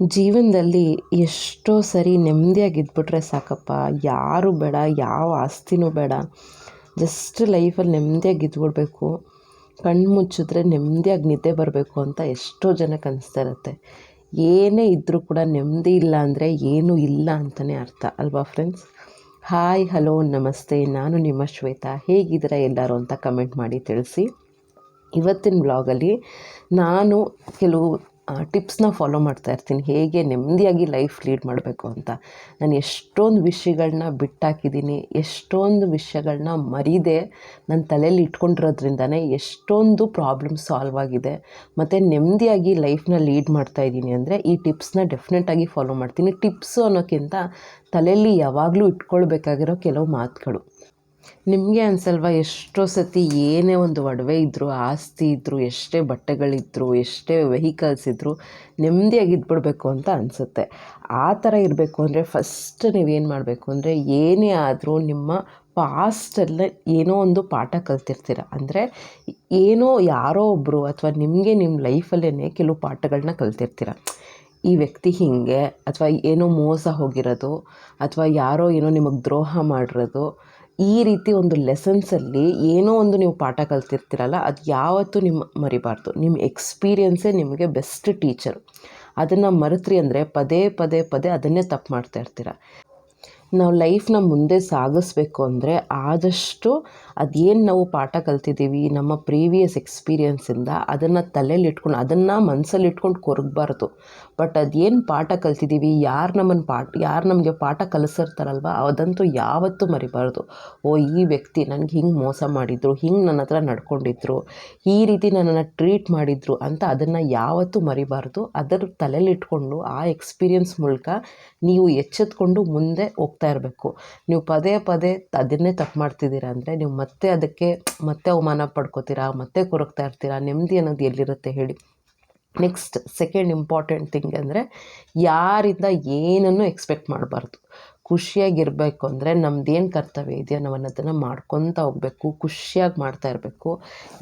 ಜೀವನದಲ್ಲಿ ಎಷ್ಟೋ ಸರಿ ನೆಮ್ಮದಿಯಾಗಿದ್ಬಿಟ್ರೆ ಸಾಕಪ್ಪ. ಯಾರು ಬೇಡ, ಯಾವ ಆಸ್ತಿನೂ ಬೇಡ. ಜಸ್ಟ್ ಲೈಫಲ್ಲಿ ನೆಮ್ಮದಿಯಾಗಿ ಇದ್ಬಿಡ್ಬೇಕು ಕಣ್ಣು ಮುಚ್ಚಿದ್ರೆ ನೆಮ್ಮದಿಯಾಗಿ ನಿದ್ದೆ ಬರಬೇಕು ಅಂತ ಎಷ್ಟೋ ಜನಕ್ಕೆ ಅನಿಸ್ತಾ ಇರುತ್ತೆ. ಏನೇ ಇದ್ದರೂ ಕೂಡ ನೆಮ್ಮದಿ ಇಲ್ಲ ಅಂದರೆ ಏನೂ ಇಲ್ಲ ಅಂತಲೇ ಅರ್ಥ, ಅಲ್ವಾ ಫ್ರೆಂಡ್ಸ್? ಹಾಯ್, ಹಲೋ, ನಮಸ್ತೆ. ನಾನು ನಿಮ್ಮ ಶ್ವೇತಾ. ಹೇಗಿದ್ದೀರಾ ಎಲ್ಲರೂ ಅಂತ ಕಮೆಂಟ್ ಮಾಡಿ ತಿಳಿಸಿ. ಇವತ್ತಿನ ಬ್ಲಾಗಲ್ಲಿ ನಾನು ಕೆಲವು ಟಿಪ್ಸ್ನ ಫಾಲೋ ಮಾಡ್ತಾ ಇರ್ತೀನಿ. ಹೇಗೆ ನೆಮ್ಮದಿಯಾಗಿ ಲೈಫ್ ಲೀಡ್ ಮಾಡಬೇಕು ಅಂತ. ನಾನು ಎಷ್ಟೊಂದು ವಿಷಯಗಳನ್ನ ಬಿಟ್ಟಾಕಿದ್ದೀನಿ ಎಷ್ಟೊಂದು ವಿಷಯಗಳನ್ನ ಮರೀದೆ. ನನ್ನ ತಲೆಯಲ್ಲಿ ಇಟ್ಕೊಂಡಿರೋದ್ರಿಂದನೇ ಎಷ್ಟೊಂದು ಪ್ರಾಬ್ಲಮ್ ಸಾಲ್ವ್ ಆಗಿದೆ. ಮತ್ತು ನೆಮ್ಮದಿಯಾಗಿ ಲೈಫ್ನ ಲೀಡ್ ಮಾಡ್ತಾ ಇದ್ದೀನಿ ಅಂದರೆ ಈ ಟಿಪ್ಸ್ನ ಡೆಫಿನೆಟಾಗಿ ಫಾಲೋ ಮಾಡ್ತೀನಿ. ಟಿಪ್ಸು ಅನ್ನೋಕ್ಕಿಂತ ತಲೆಯಲ್ಲಿ ಯಾವಾಗಲೂ ಇಟ್ಕೊಳ್ಬೇಕಾಗಿರೋ ಕೆಲವು ಮಾತುಗಳು. ನಿಮಗೆ ಅನ್ಸಲ್ವಾ, ಎಷ್ಟೋ ಸತಿ ಏನೇ ಒಂದು ಒಡವೆ ಇದ್ದರೂ ಆಸ್ತಿ ಇದ್ದರೂ ಎಷ್ಟೇ ಬಟ್ಟೆಗಳಿದ್ದರೂ ಎಷ್ಟೇ ವೆಹಿಕಲ್ಸ್ ಇದ್ದರೂ ನೆಮ್ಮದಿಯಾಗಿ ಇದ್ಬಿಡ್ಬೇಕು ಅಂತ ಅನಿಸುತ್ತೆ. ಆ ಥರ ಇರಬೇಕು ಅಂದರೆ ಫಸ್ಟ್ ನೀವೇನು ಮಾಡಬೇಕು ಅಂದರೆ ಏನೇ ಆದರೂ ನಿಮ್ಮ ಪಾಸ್ಟಲ್ಲೇ ಏನೋ ಒಂದು ಪಾಠ ಕಲ್ತಿರ್ತೀರ. ಅಂದರೆ ಏನೋ ಯಾರೋ ಒಬ್ಬರು ಅಥವಾ ನಿಮಗೆ ನಿಮ್ಮ ಲೈಫಲ್ಲೇ ಕೆಲವು ಪಾಠಗಳನ್ನ ಕಲ್ತಿರ್ತೀರ. ಈ ವ್ಯಕ್ತಿ ಹೀಗೆ ಅಥವಾ ಏನೋ ಮೋಸ ಹೋಗಿರೋದು ಅಥವಾ ಯಾರೋ ಏನೋ ನಿಮಗೆ ದ್ರೋಹ ಮಾಡಿರೋದು ಈ ರೀತಿ ಒಂದು ಲೆಸನ್ಸಲ್ಲಿ ಏನೋ ಒಂದು ನೀವು ಪಾಠ ಕಲ್ತಿರ್ತೀರಲ್ಲ, ಅದು ಯಾವತ್ತೂ ನಿಮ್ಮ ಮರಿಬಾರ್ದು. ನಿಮ್ಮ ಎಕ್ಸ್ಪೀರಿಯನ್ಸೇ ನಿಮಗೆ ಬೆಸ್ಟ್ ಟೀಚರು ಅದನ್ನು ಮರೆತ್ರಿ ಅಂದರೆ ಪದೇ ಪದೇ ಪದೇ ಅದನ್ನೇ ತಪ್ಪು ಮಾಡ್ತಾ ಇರ್ತೀರ. ನಾವು ಲೈಫ್ನ ಮುಂದೆ ಸಾಗಿಸ್ಬೇಕು ಅಂದರೆ ಆದಷ್ಟು ಅದೇನು ನಾವು ಪಾಠ ಕಲ್ತಿದ್ದೀವಿ, ನಮ್ಮ ಪ್ರೀವಿಯಸ್ ಎಕ್ಸ್ಪೀರಿಯನ್ಸಿಂದ ಅದನ್ನು ತಲೆಯಲ್ಲಿ ಇಟ್ಕೊಂಡು, ಅದನ್ನು ಮನಸ್ಸಲ್ಲಿ ಇಟ್ಕೊಂಡು ಕೊರಗಬಾರ್ದು. ಬಟ್ ಅದೇನು ಪಾಠ ಕಲ್ತಿದ್ದೀವಿ ಯಾರು ನಮ್ಮನ್ನು ಪಾಠ, ಯಾರು ನಮಗೆ ಪಾಠ ಕಲಿಸಿರ್ತಾರಲ್ವ, ಅದಂತೂ ಯಾವತ್ತೂ ಮರಿಬಾರ್ದು. ಓ, ಈ ವ್ಯಕ್ತಿ ನನಗೆ ಹಿಂಗೆ ಮೋಸ ಮಾಡಿದರು, ಹಿಂಗೆ ನನ್ನ ಹತ್ರ ನಡ್ಕೊಂಡಿದ್ರು, ಈ ರೀತಿ ನನ್ನನ್ನು ಟ್ರೀಟ್ ಮಾಡಿದರು ಅಂತ ಅದನ್ನು ಯಾವತ್ತೂ ಮರಿಬಾರ್ದು. ಅದರ ತಲೆಯಲ್ಲಿಟ್ಕೊಂಡು ಆ ಎಕ್ಸ್ಪೀರಿಯನ್ಸ್ ಮೂಲಕ ನೀವು ಎಚ್ಚೆತ್ಕೊಂಡು ಮುಂದೆ ಹೋಗ್ತಾ ಇರಬೇಕು. ನೀವು ಪದೇ ಪದೇ ಅದನ್ನೇ ತಪ್ಪು ಮಾಡ್ತಿದ್ದೀರಾ ಅಂದರೆ, ನೀವು ಮತ್ತೆ ಅದಕ್ಕೆ ಮತ್ತೆ ಅವಮಾನ ಪಡ್ಕೋತೀರಾ, ಮತ್ತೆ ಕೊರಗ್ತಾ ಇರ್ತೀರಾ, ನೆಮ್ಮದಿ ಅನ್ನೋದು ಎಲ್ಲಿರುತ್ತೆ ಹೇಳಿ. ನೆಕ್ಸ್ಟ್ ಸೆಕೆಂಡ್ ಇಂಪಾರ್ಟೆಂಟ್ ಥಿಂಗ್ ಅಂದರೆ ಯಾರಿಂದ ಏನನ್ನು ಎಕ್ಸ್ಪೆಕ್ಟ್ ಮಾಡಬಾರ್ದು. ಖುಷಿಯಾಗಿರಬೇಕು ಅಂದರೆ ನಮ್ದೇನು ಕರ್ತವ್ಯ ಇದೆಯೋ ನಾವು ಅನ್ನೋದನ್ನು ಮಾಡ್ಕೊತ ಹೋಗಬೇಕು, ಖುಷಿಯಾಗಿ ಮಾಡ್ತಾ ಇರಬೇಕು.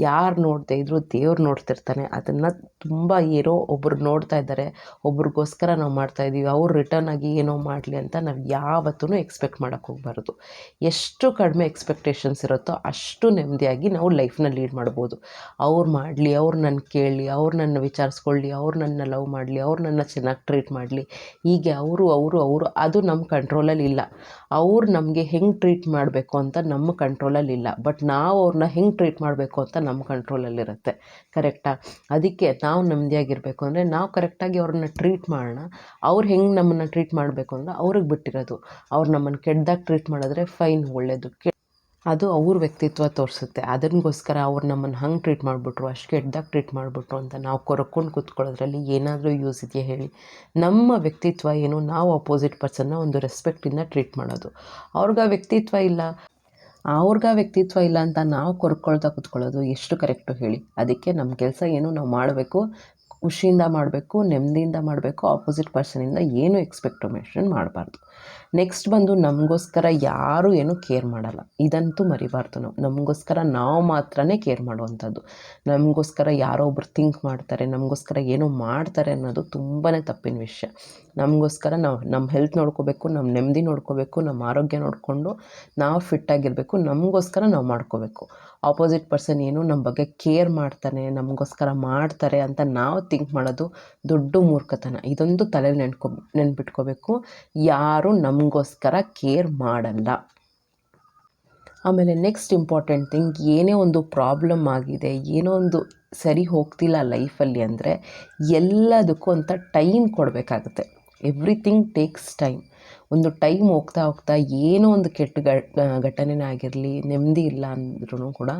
ಯಾರು ನೋಡದೆ ಇದ್ದರೂ ದೇವ್ರು ನೋಡ್ತಿರ್ತಾನೆ. ಅದನ್ನು ತುಂಬ ಏನೋ ಒಬ್ರು ನೋಡ್ತಾ ಇದ್ದಾರೆ. ಒಬ್ರಿಗೋಸ್ಕರ ನಾವು ಮಾಡ್ತಾ ಇದ್ದೀವಿ ಅವ್ರು ರಿಟರ್ನ್ ಆಗಿ ಏನೋ ಮಾಡಲಿ ಅಂತ ನಾವು ಯಾವತ್ತೂ ಎಕ್ಸ್ಪೆಕ್ಟ್ ಮಾಡೋಕೆ ಹೋಗಬಾರ್ದು. ಎಷ್ಟು ಕಡಿಮೆ ಎಕ್ಸ್ಪೆಕ್ಟೇಷನ್ಸ್ ಇರುತ್ತೋ ಅಷ್ಟು ನೆಮ್ಮದಿಯಾಗಿ ನಾವು ಲೈಫ್ನ ಲೀಡ್ ಮಾಡ್ಬೋದು. ಅವ್ರು ಮಾಡಲಿ, ಅವ್ರು ನನ್ನ ಕೇಳಲಿ ಅವ್ರು ನನ್ನ ವಿಚಾರಿಸ್ಕೊಳ್ಳಿ, ಅವ್ರು ನನ್ನ ಲವ್ ಮಾಡಲಿ, ಅವ್ರು ನನ್ನ ಚೆನ್ನಾಗಿ ಟ್ರೀಟ್ ಮಾಡಲಿ. ಹೀಗೆ ಅವರು ಅವರು ಅವರು, ಅದು ನಮ್ಮ ಕಂಟ್ರೋಲಲ್ಲಿ ಇಲ್ಲ. ಅವ್ರು ನಮಗೆ ಹೆಂಗೆ ಟ್ರೀಟ್ ಮಾಡಬೇಕು ಅಂತ ನಮ್ಮ ಕಂಟ್ರೋಲಲ್ಲಿ ಇಲ್ಲ. ಬಟ್ ನಾವು ಅವ್ರನ್ನ ಹೆಂಗೆ ಟ್ರೀಟ್ ಮಾಡಬೇಕು ಅಂತ ನಮ್ಮ ಕಂಟ್ರೋಲಲ್ಲಿರುತ್ತೆ ಕರೆಕ್ಟಾ ಅದಕ್ಕೆ ನಾವು ನೆಮ್ಮದಿಯಾಗಿರ್ಬೇಕು ಅಂದರೆ ನಾವು ಕರೆಕ್ಟಾಗಿ ಅವ್ರನ್ನ ಟ್ರೀಟ್ ಮಾಡೋಣ. ಅವ್ರು ಹೆಂಗೆ ನಮ್ಮನ್ನು ಟ್ರೀಟ್ ಮಾಡಬೇಕು ಅಂದರೆ ಅವ್ರಿಗೆ ಬಿಟ್ಟಿರೋದು. ಅವ್ರು ನಮ್ಮನ್ನು ಕೆಟ್ಟದಾಗಿ ಟ್ರೀಟ್ ಮಾಡಿದ್ರೆ ಫೈನ್ ಒಳ್ಳೆಯದು ಅದು ಅವ್ರ ವ್ಯಕ್ತಿತ್ವ ತೋರಿಸುತ್ತೆ. ಅದನ್ಗೋಸ್ಕರ ಅವ್ರು ನಮ್ಮನ್ನು ಹಂಗೆ ಟ್ರೀಟ್ ಮಾಡಿಬಿಟ್ರು, ಅಷ್ಟು ಕೆಟ್ಟದಾಗ ಟ್ರೀಟ್ ಮಾಡಿಬಿಟ್ರು ಅಂತ ನಾವು ಕೊರಕೊಂಡು ಕೂತ್ಕೊಳ್ಳೋದ್ರಲ್ಲಿ ಏನಾದರೂ ಯೂಸ್ ಇದೆಯಾ ಹೇಳಿ. ನಮ್ಮ ವ್ಯಕ್ತಿತ್ವ ಏನು? ನಾವು ಅಪೋಸಿಟ್ ಪರ್ಸನ್ನ ಒಂದು ರೆಸ್ಪೆಕ್ಟಿಂದ ಟ್ರೀಟ್ ಮಾಡೋದು. ಅವ್ರಿಗೆ ಆ ವ್ಯಕ್ತಿತ್ವ ಇಲ್ಲ. ಅವ್ರಿಗೆ ವ್ಯಕ್ತಿತ್ವ ಇಲ್ಲ ಅಂತ ನಾವು ಕೊರ್ಕೊಳ್ತಾ ಕೂತ್ಕೊಳ್ಳೋದು ಎಷ್ಟು ಕರೆಕ್ಟು ಹೇಳಿ. ಅದಕ್ಕೆ ನಮ್ಮ ಕೆಲಸ ಏನು? ನಾವು ಮಾಡಬೇಕು, ಖುಷಿಯಿಂದ ಮಾಡಬೇಕು, ನೆಮ್ಮದಿಯಿಂದ ಮಾಡಬೇಕು ಆಪೋಸಿಟ್ ಪರ್ಸನಿಂದ ಏನು ಎಕ್ಸ್ಪೆಕ್ಟಮೇಷನ್ ಮಾಡಬಾರ್ದು. ನೆಕ್ಸ್ಟ್ ಬಂದು ನಮಗೋಸ್ಕರ ಯಾರೂ ಏನು ಕೇರ್ ಮಾಡಲ್ಲ. ಇದಂತೂ ಮರಿಬಾರ್ದು ನಾವು. ನಮಗೋಸ್ಕರ ನಾವು ಮಾತ್ರನೇ ಕೇರ್ ಮಾಡುವಂಥದ್ದು. ನಮಗೋಸ್ಕರ ಯಾರೋ ಒಬ್ರು ಥಿಂಕ್ ಮಾಡ್ತಾರೆ, ನಮಗೋಸ್ಕರ ಏನೋ ಮಾಡ್ತಾರೆ ಅನ್ನೋದು ತುಂಬಾ ತಪ್ಪಿನ ವಿಷಯ. ನಮಗೋಸ್ಕರ ನಾವು ನಮ್ಮ ಹೆಲ್ತ್ ನೋಡ್ಕೋಬೇಕು ನಮ್ಮ ನೆಮ್ಮದಿ ನೋಡ್ಕೋಬೇಕು ನಮ್ಮ ಆರೋಗ್ಯ ನೋಡಿಕೊಂಡು ನಾವು ಫಿಟ್ಟಾಗಿರಬೇಕು ನಮಗೋಸ್ಕರ ನಾವು ಮಾಡ್ಕೋಬೇಕು. ಆಪೋಸಿಟ್ ಪರ್ಸನ್ ಏನು ನಮ್ಮ ಬಗ್ಗೆ ಕೇರ್ ಮಾಡ್ತಾನೆ, ನಮಗೋಸ್ಕರ ಮಾಡ್ತಾರೆ ಅಂತ ನಾವು ಥಿಂಕ್ ಮಾಡೋದು ದೊಡ್ಡ ಮೂರ್ಖತನ. ಇದೊಂದು ತಲೆಯಲ್ಲಿ ನೆನ್ಕೊ ನೆನ್ಪಿಟ್ಕೋಬೇಕು. ಯಾರು ನಮಗೋಸ್ಕರ ಕೇರ್ ಮಾಡಲ್ಲ. ಆಮೇಲೆ ನೆಕ್ಸ್ಟ್ ಇಂಪಾರ್ಟೆಂಟ್ ಥಿಂಗ್ ಏನೇ ಒಂದು ಪ್ರಾಬ್ಲಮ್ ಆಗಿದೆ, ಏನೋ ಒಂದು ಸರಿ ಹೋಗ್ತಿಲ್ಲ ಲೈಫಲ್ಲಿ ಅಂದರೆ ಎಲ್ಲದಕ್ಕೂ ಅಂತ ಟೈಮ್ ಕೊಡಬೇಕಾಗುತ್ತೆ. ಎವ್ರಿಥಿಂಗ್ ಟೇಕ್ಸ್ ಟೈಮ್ ಒಂದು ಟೈಮ್ ಹೋಗ್ತಾ ಹೋಗ್ತಾ ಏನೋ ಒಂದು ಕೆಟ್ಟ ಘಟನೆನೇ ಆಗಿರಲಿ, ನೆಮ್ಮದಿ ಇಲ್ಲ ಅಂದ್ರೂ ಕೂಡ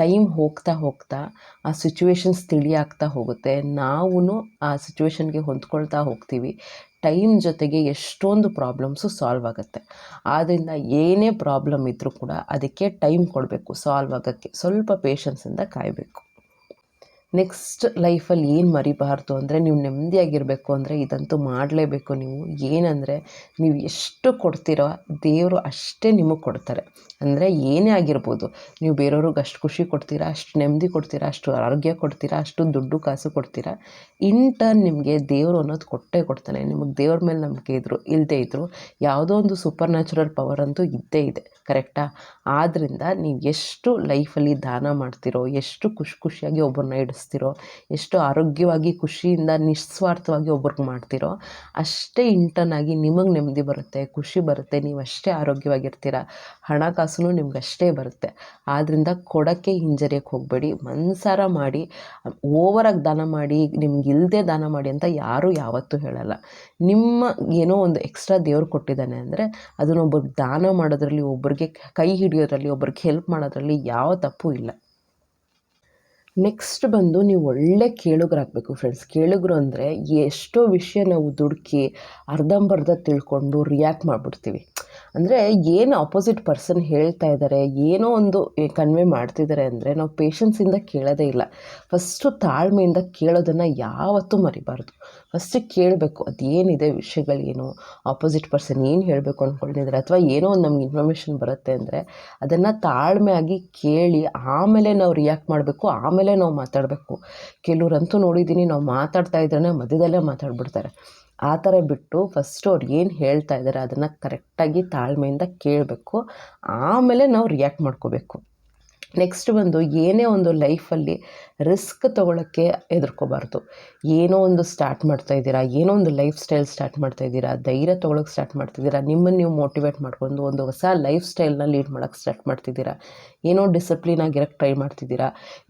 ಟೈಮ್ ಹೋಗ್ತಾ ಹೋಗ್ತಾ ಆ ಸಿಚುವೇಶನ್ಸ್ ತಿಳಿಯಾಗ್ತಾ ಹೋಗುತ್ತೆ. ನಾವು ಆ ಸಿಚುವೇಶನ್ಗೆ ಹೊಂದ್ಕೊಳ್ತಾ ಹೋಗ್ತೀವಿ. ಟೈಮ್ ಜೊತೆಗೆ ಎಷ್ಟೊಂದು ಪ್ರಾಬ್ಲಮ್ಸು ಸಾಲ್ವ್ ಆಗುತ್ತೆ. ಆದ್ದರಿಂದ ಏನೇ ಪ್ರಾಬ್ಲಮ್ ಇದ್ದರೂ ಕೂಡ ಅದಕ್ಕೆ ಟೈಮ್ ಕೊಡಬೇಕು ಸಾಲ್ವ್ ಆಗೋಕ್ಕೆ. ಸ್ವಲ್ಪ ಪೇಷನ್ಸಿಂದ ಕಾಯಬೇಕು. ನೆಕ್ಸ್ಟ್ ಲೈಫಲ್ಲಿ ಏನು ಮರಿಬಾರ್ದು ಅಂದರೆ ನೀವು ನೆಮ್ಮದಿಯಾಗಿರಬೇಕು ಅಂದರೆ ಇದಂತೂ ಮಾಡಲೇಬೇಕು ನೀವು. ಏನಂದರೆ ನೀವು ಎಷ್ಟು ಕೊಡ್ತೀರೋ ದೇವರು ಅಷ್ಟೇ ನಿಮಗೆ ಕೊಡ್ತಾರೆ. ಅಂದರೆ ಏನೇ ಆಗಿರ್ಬೋದು, ನೀವು ಬೇರೆಯವ್ರಿಗೆ ಅಷ್ಟು ಖುಷಿ ಕೊಡ್ತೀರಾ, ಅಷ್ಟು ನೆಮ್ಮದಿ ಕೊಡ್ತೀರಾ, ಅಷ್ಟು ಆರೋಗ್ಯ ಕೊಡ್ತೀರಾ, ಅಷ್ಟು ದುಡ್ಡು ಕಾಸು ಕೊಡ್ತೀರಾ ಇನ್ ಟರ್ನ್ ನಿಮಗೆ ದೇವರು ಅನ್ನೋದು ಕೊಟ್ಟೇ ಕೊಡ್ತಾನೆ. ನಿಮಗೆ ದೇವ್ರ ಮೇಲೆ ನಂಬಿಕೆ ಇದ್ರು ಇಲ್ಲದೇ ಇದ್ದರು ಯಾವುದೋ ಒಂದು ಸೂಪರ್ ನ್ಯಾಚುರಲ್ ಪವರ್ ಅಂತೂ ಇದ್ದೇ ಇದೆ ಕರೆಕ್ಟಾ ಆದ್ದರಿಂದ ನೀವು ಎಷ್ಟು ಲೈಫಲ್ಲಿ ದಾನ ಮಾಡ್ತೀರೋ, ಎಷ್ಟು ಖುಷಿ ಖುಷಿಯಾಗಿ ಒಬ್ಬರನ್ನ ಇಡಿಸ್ತಿರೋ ಎಷ್ಟು ಆರೋಗ್ಯವಾಗಿ, ಖುಷಿಯಿಂದ, ನಿಸ್ವಾರ್ಥವಾಗಿ ಒಬ್ರಿಗೆ ಮಾಡ್ತಿರೋ, ಅಷ್ಟೇ ಇಂಟರ್ನ್ ಆಗಿ ನಿಮಗೆ ನೆಮ್ಮದಿ ಬರುತ್ತೆ, ಖುಷಿ ಬರುತ್ತೆ, ನೀವು ಅಷ್ಟೇ ಆರೋಗ್ಯವಾಗಿರ್ತೀರ. ಹಣಕಾಸು ನಿಮ್ಗೆ ಅಷ್ಟೇ ಬರುತ್ತೆ. ಆದ್ದರಿಂದ ಕೊಡೋಕ್ಕೆ ಹಿಂಜರಿಯಕ್ಕೆ ಹೋಗಬೇಡಿ. ಮನ್ಸಾರ ಮಾಡಿ ಓವರಾಗಿ ದಾನ ಮಾಡಿ, ನಿಮ್ಗೆ ಇಲ್ಲದೆ ದಾನ ಮಾಡಿ ಅಂತ ಯಾರೂ ಯಾವತ್ತೂ ಹೇಳಲ್ಲ. ನಿಮ್ಮ ಏನೋ ಒಂದು ಎಕ್ಸ್ಟ್ರಾ ದೇವ್ರು ಕೊಟ್ಟಿದ್ದಾನೆ ಅಂದರೆ ಅದನ್ನೊಬ್ಬರಿಗೆ ದಾನ ಮಾಡೋದ್ರಲ್ಲಿ ಒಬ್ಬರಿಗೆ ಕೈ ಹಿಡಿಯೋದ್ರಲ್ಲಿ, ಒಬ್ರಿಗೆ ಹೆಲ್ಪ್ ಮಾಡೋದ್ರಲ್ಲಿ ಯಾವ ತಪ್ಪು ಇಲ್ಲ. ನೆಕ್ಸ್ಟ್ ಬಂದು ನೀವು ಒಳ್ಳೆ ಕೇಳುಗರಾಗಬೇಕು ಫ್ರೆಂಡ್ಸ್ ಕೇಳುಗರು ಅಂದರೆ ಎಷ್ಟೋ ವಿಷಯ ನಾವು ದುಡುಕಿ, ಅರ್ಧಂಬರ್ಧ ತಿಳ್ಕೊಂಡು ರಿಯಾಕ್ಟ್ ಮಾಡಿಬಿಡ್ತೀವಿ. ಅಂದರೆ ಏನು ಆಪೋಸಿಟ್ ಪರ್ಸನ್ ಹೇಳ್ತಾ ಇದ್ದಾರೆ ಏನೋ ಒಂದು ಕನ್ವೆ ಮಾಡ್ತಿದ್ದಾರೆ ಅಂದರೆ ನಾವು ಪೇಷನ್ಸಿಂದ ಕೇಳೋದೇ ಇಲ್ಲ. ಫಸ್ಟು ತಾಳ್ಮೆಯಿಂದ ಕೇಳೋದನ್ನು ಯಾವತ್ತೂ ಮರಿಬಾರ್ದು. ಫಸ್ಟ್ ಕೇಳಬೇಕು ಅದೇನಿದೆ ವಿಷಯಗಳೇನು ಆಪೋಸಿಟ್ ಪರ್ಸನ್ ಏನು ಹೇಳಬೇಕು ಅಂದ್ಕೊಂಡಿದ್ದಾರೆ ಅಥವಾ ಏನೋ ಒಂದು ನಮ್ಗೆ ಇನ್ಫಾರ್ಮೇಷನ್ ಬರುತ್ತೆ ಅಂದರೆ ಅದನ್ನು ತಾಳ್ಮೆಯಾಗಿ ಕೇಳಿ ಆಮೇಲೆ ನಾವು ರಿಯಾಕ್ಟ್ ಮಾಡಬೇಕು, ಆಮೇಲೆ ನಾವು ಮಾತಾಡಬೇಕು. ಕೆಲವ್ರಂತೂ ನೋಡಿದ್ದೀನಿ ನಾವು ಮಾತಾಡ್ತಾ ಇದ್ರೇ ಮಧ್ಯದಲ್ಲೇ ಮಾತಾಡ್ಬಿಡ್ತಾರೆ. ಆ ಥರ ಬಿಟ್ಟು ಫಸ್ಟು ಅವ್ರು ಏನು ಹೇಳ್ತಾ ಇದ್ದಾರೆ ಅದನ್ನು ಕರೆಕ್ಟಾಗಿ ತಾಳ್ಮೆಯಿಂದ ಕೇಳಬೇಕು. ಆಮೇಲೆ ನಾವು ರಿಯಾಕ್ಟ್ ಮಾಡ್ಕೋಬೇಕು. ನೆಕ್ಸ್ಟ್ ಬಂದು ಏನೇ ಒಂದು ಲೈಫಲ್ಲಿ ರಿಸ್ಕ್ ತೊಗೊಳಕ್ಕೆ ಹೆದರ್ಕೋಬಾರ್ದು. ಏನೋ ಒಂದು ಸ್ಟಾರ್ಟ್ ಮಾಡ್ತಾ ಇದ್ದೀರಾ, ಏನೋ ಒಂದು ಲೈಫ್ ಸ್ಟೈಲ್ ಸ್ಟಾರ್ಟ್ ಮಾಡ್ತಾ ಇದ್ದೀರಾ, ಧೈರ್ಯ ತೊಗೊಳಕ್ಕೆ ಸ್ಟಾರ್ಟ್ ಮಾಡ್ತಿದ್ದೀರಾ, ನಿಮ್ಮನ್ನು ನೀವು ಮೋಟಿವೇಟ್ ಮಾಡ್ಕೊಂಡು ಒಂದು ಹೊಸ ಲೈಫ್ ಸ್ಟೈಲ್ನ ಲೀಡ್ ಮಾಡೋಕ್ಕೆ ಸ್ಟಾರ್ಟ್ ಮಾಡ್ತಿದ್ದೀರಾ, ಏನೋ ಡಿಸಿಪ್ಲಿನ್ ಆಗಿರೋಕ್ಕೆ ಟ್ರೈ ಮಾಡ್ತಿದ್ದೀರಾ,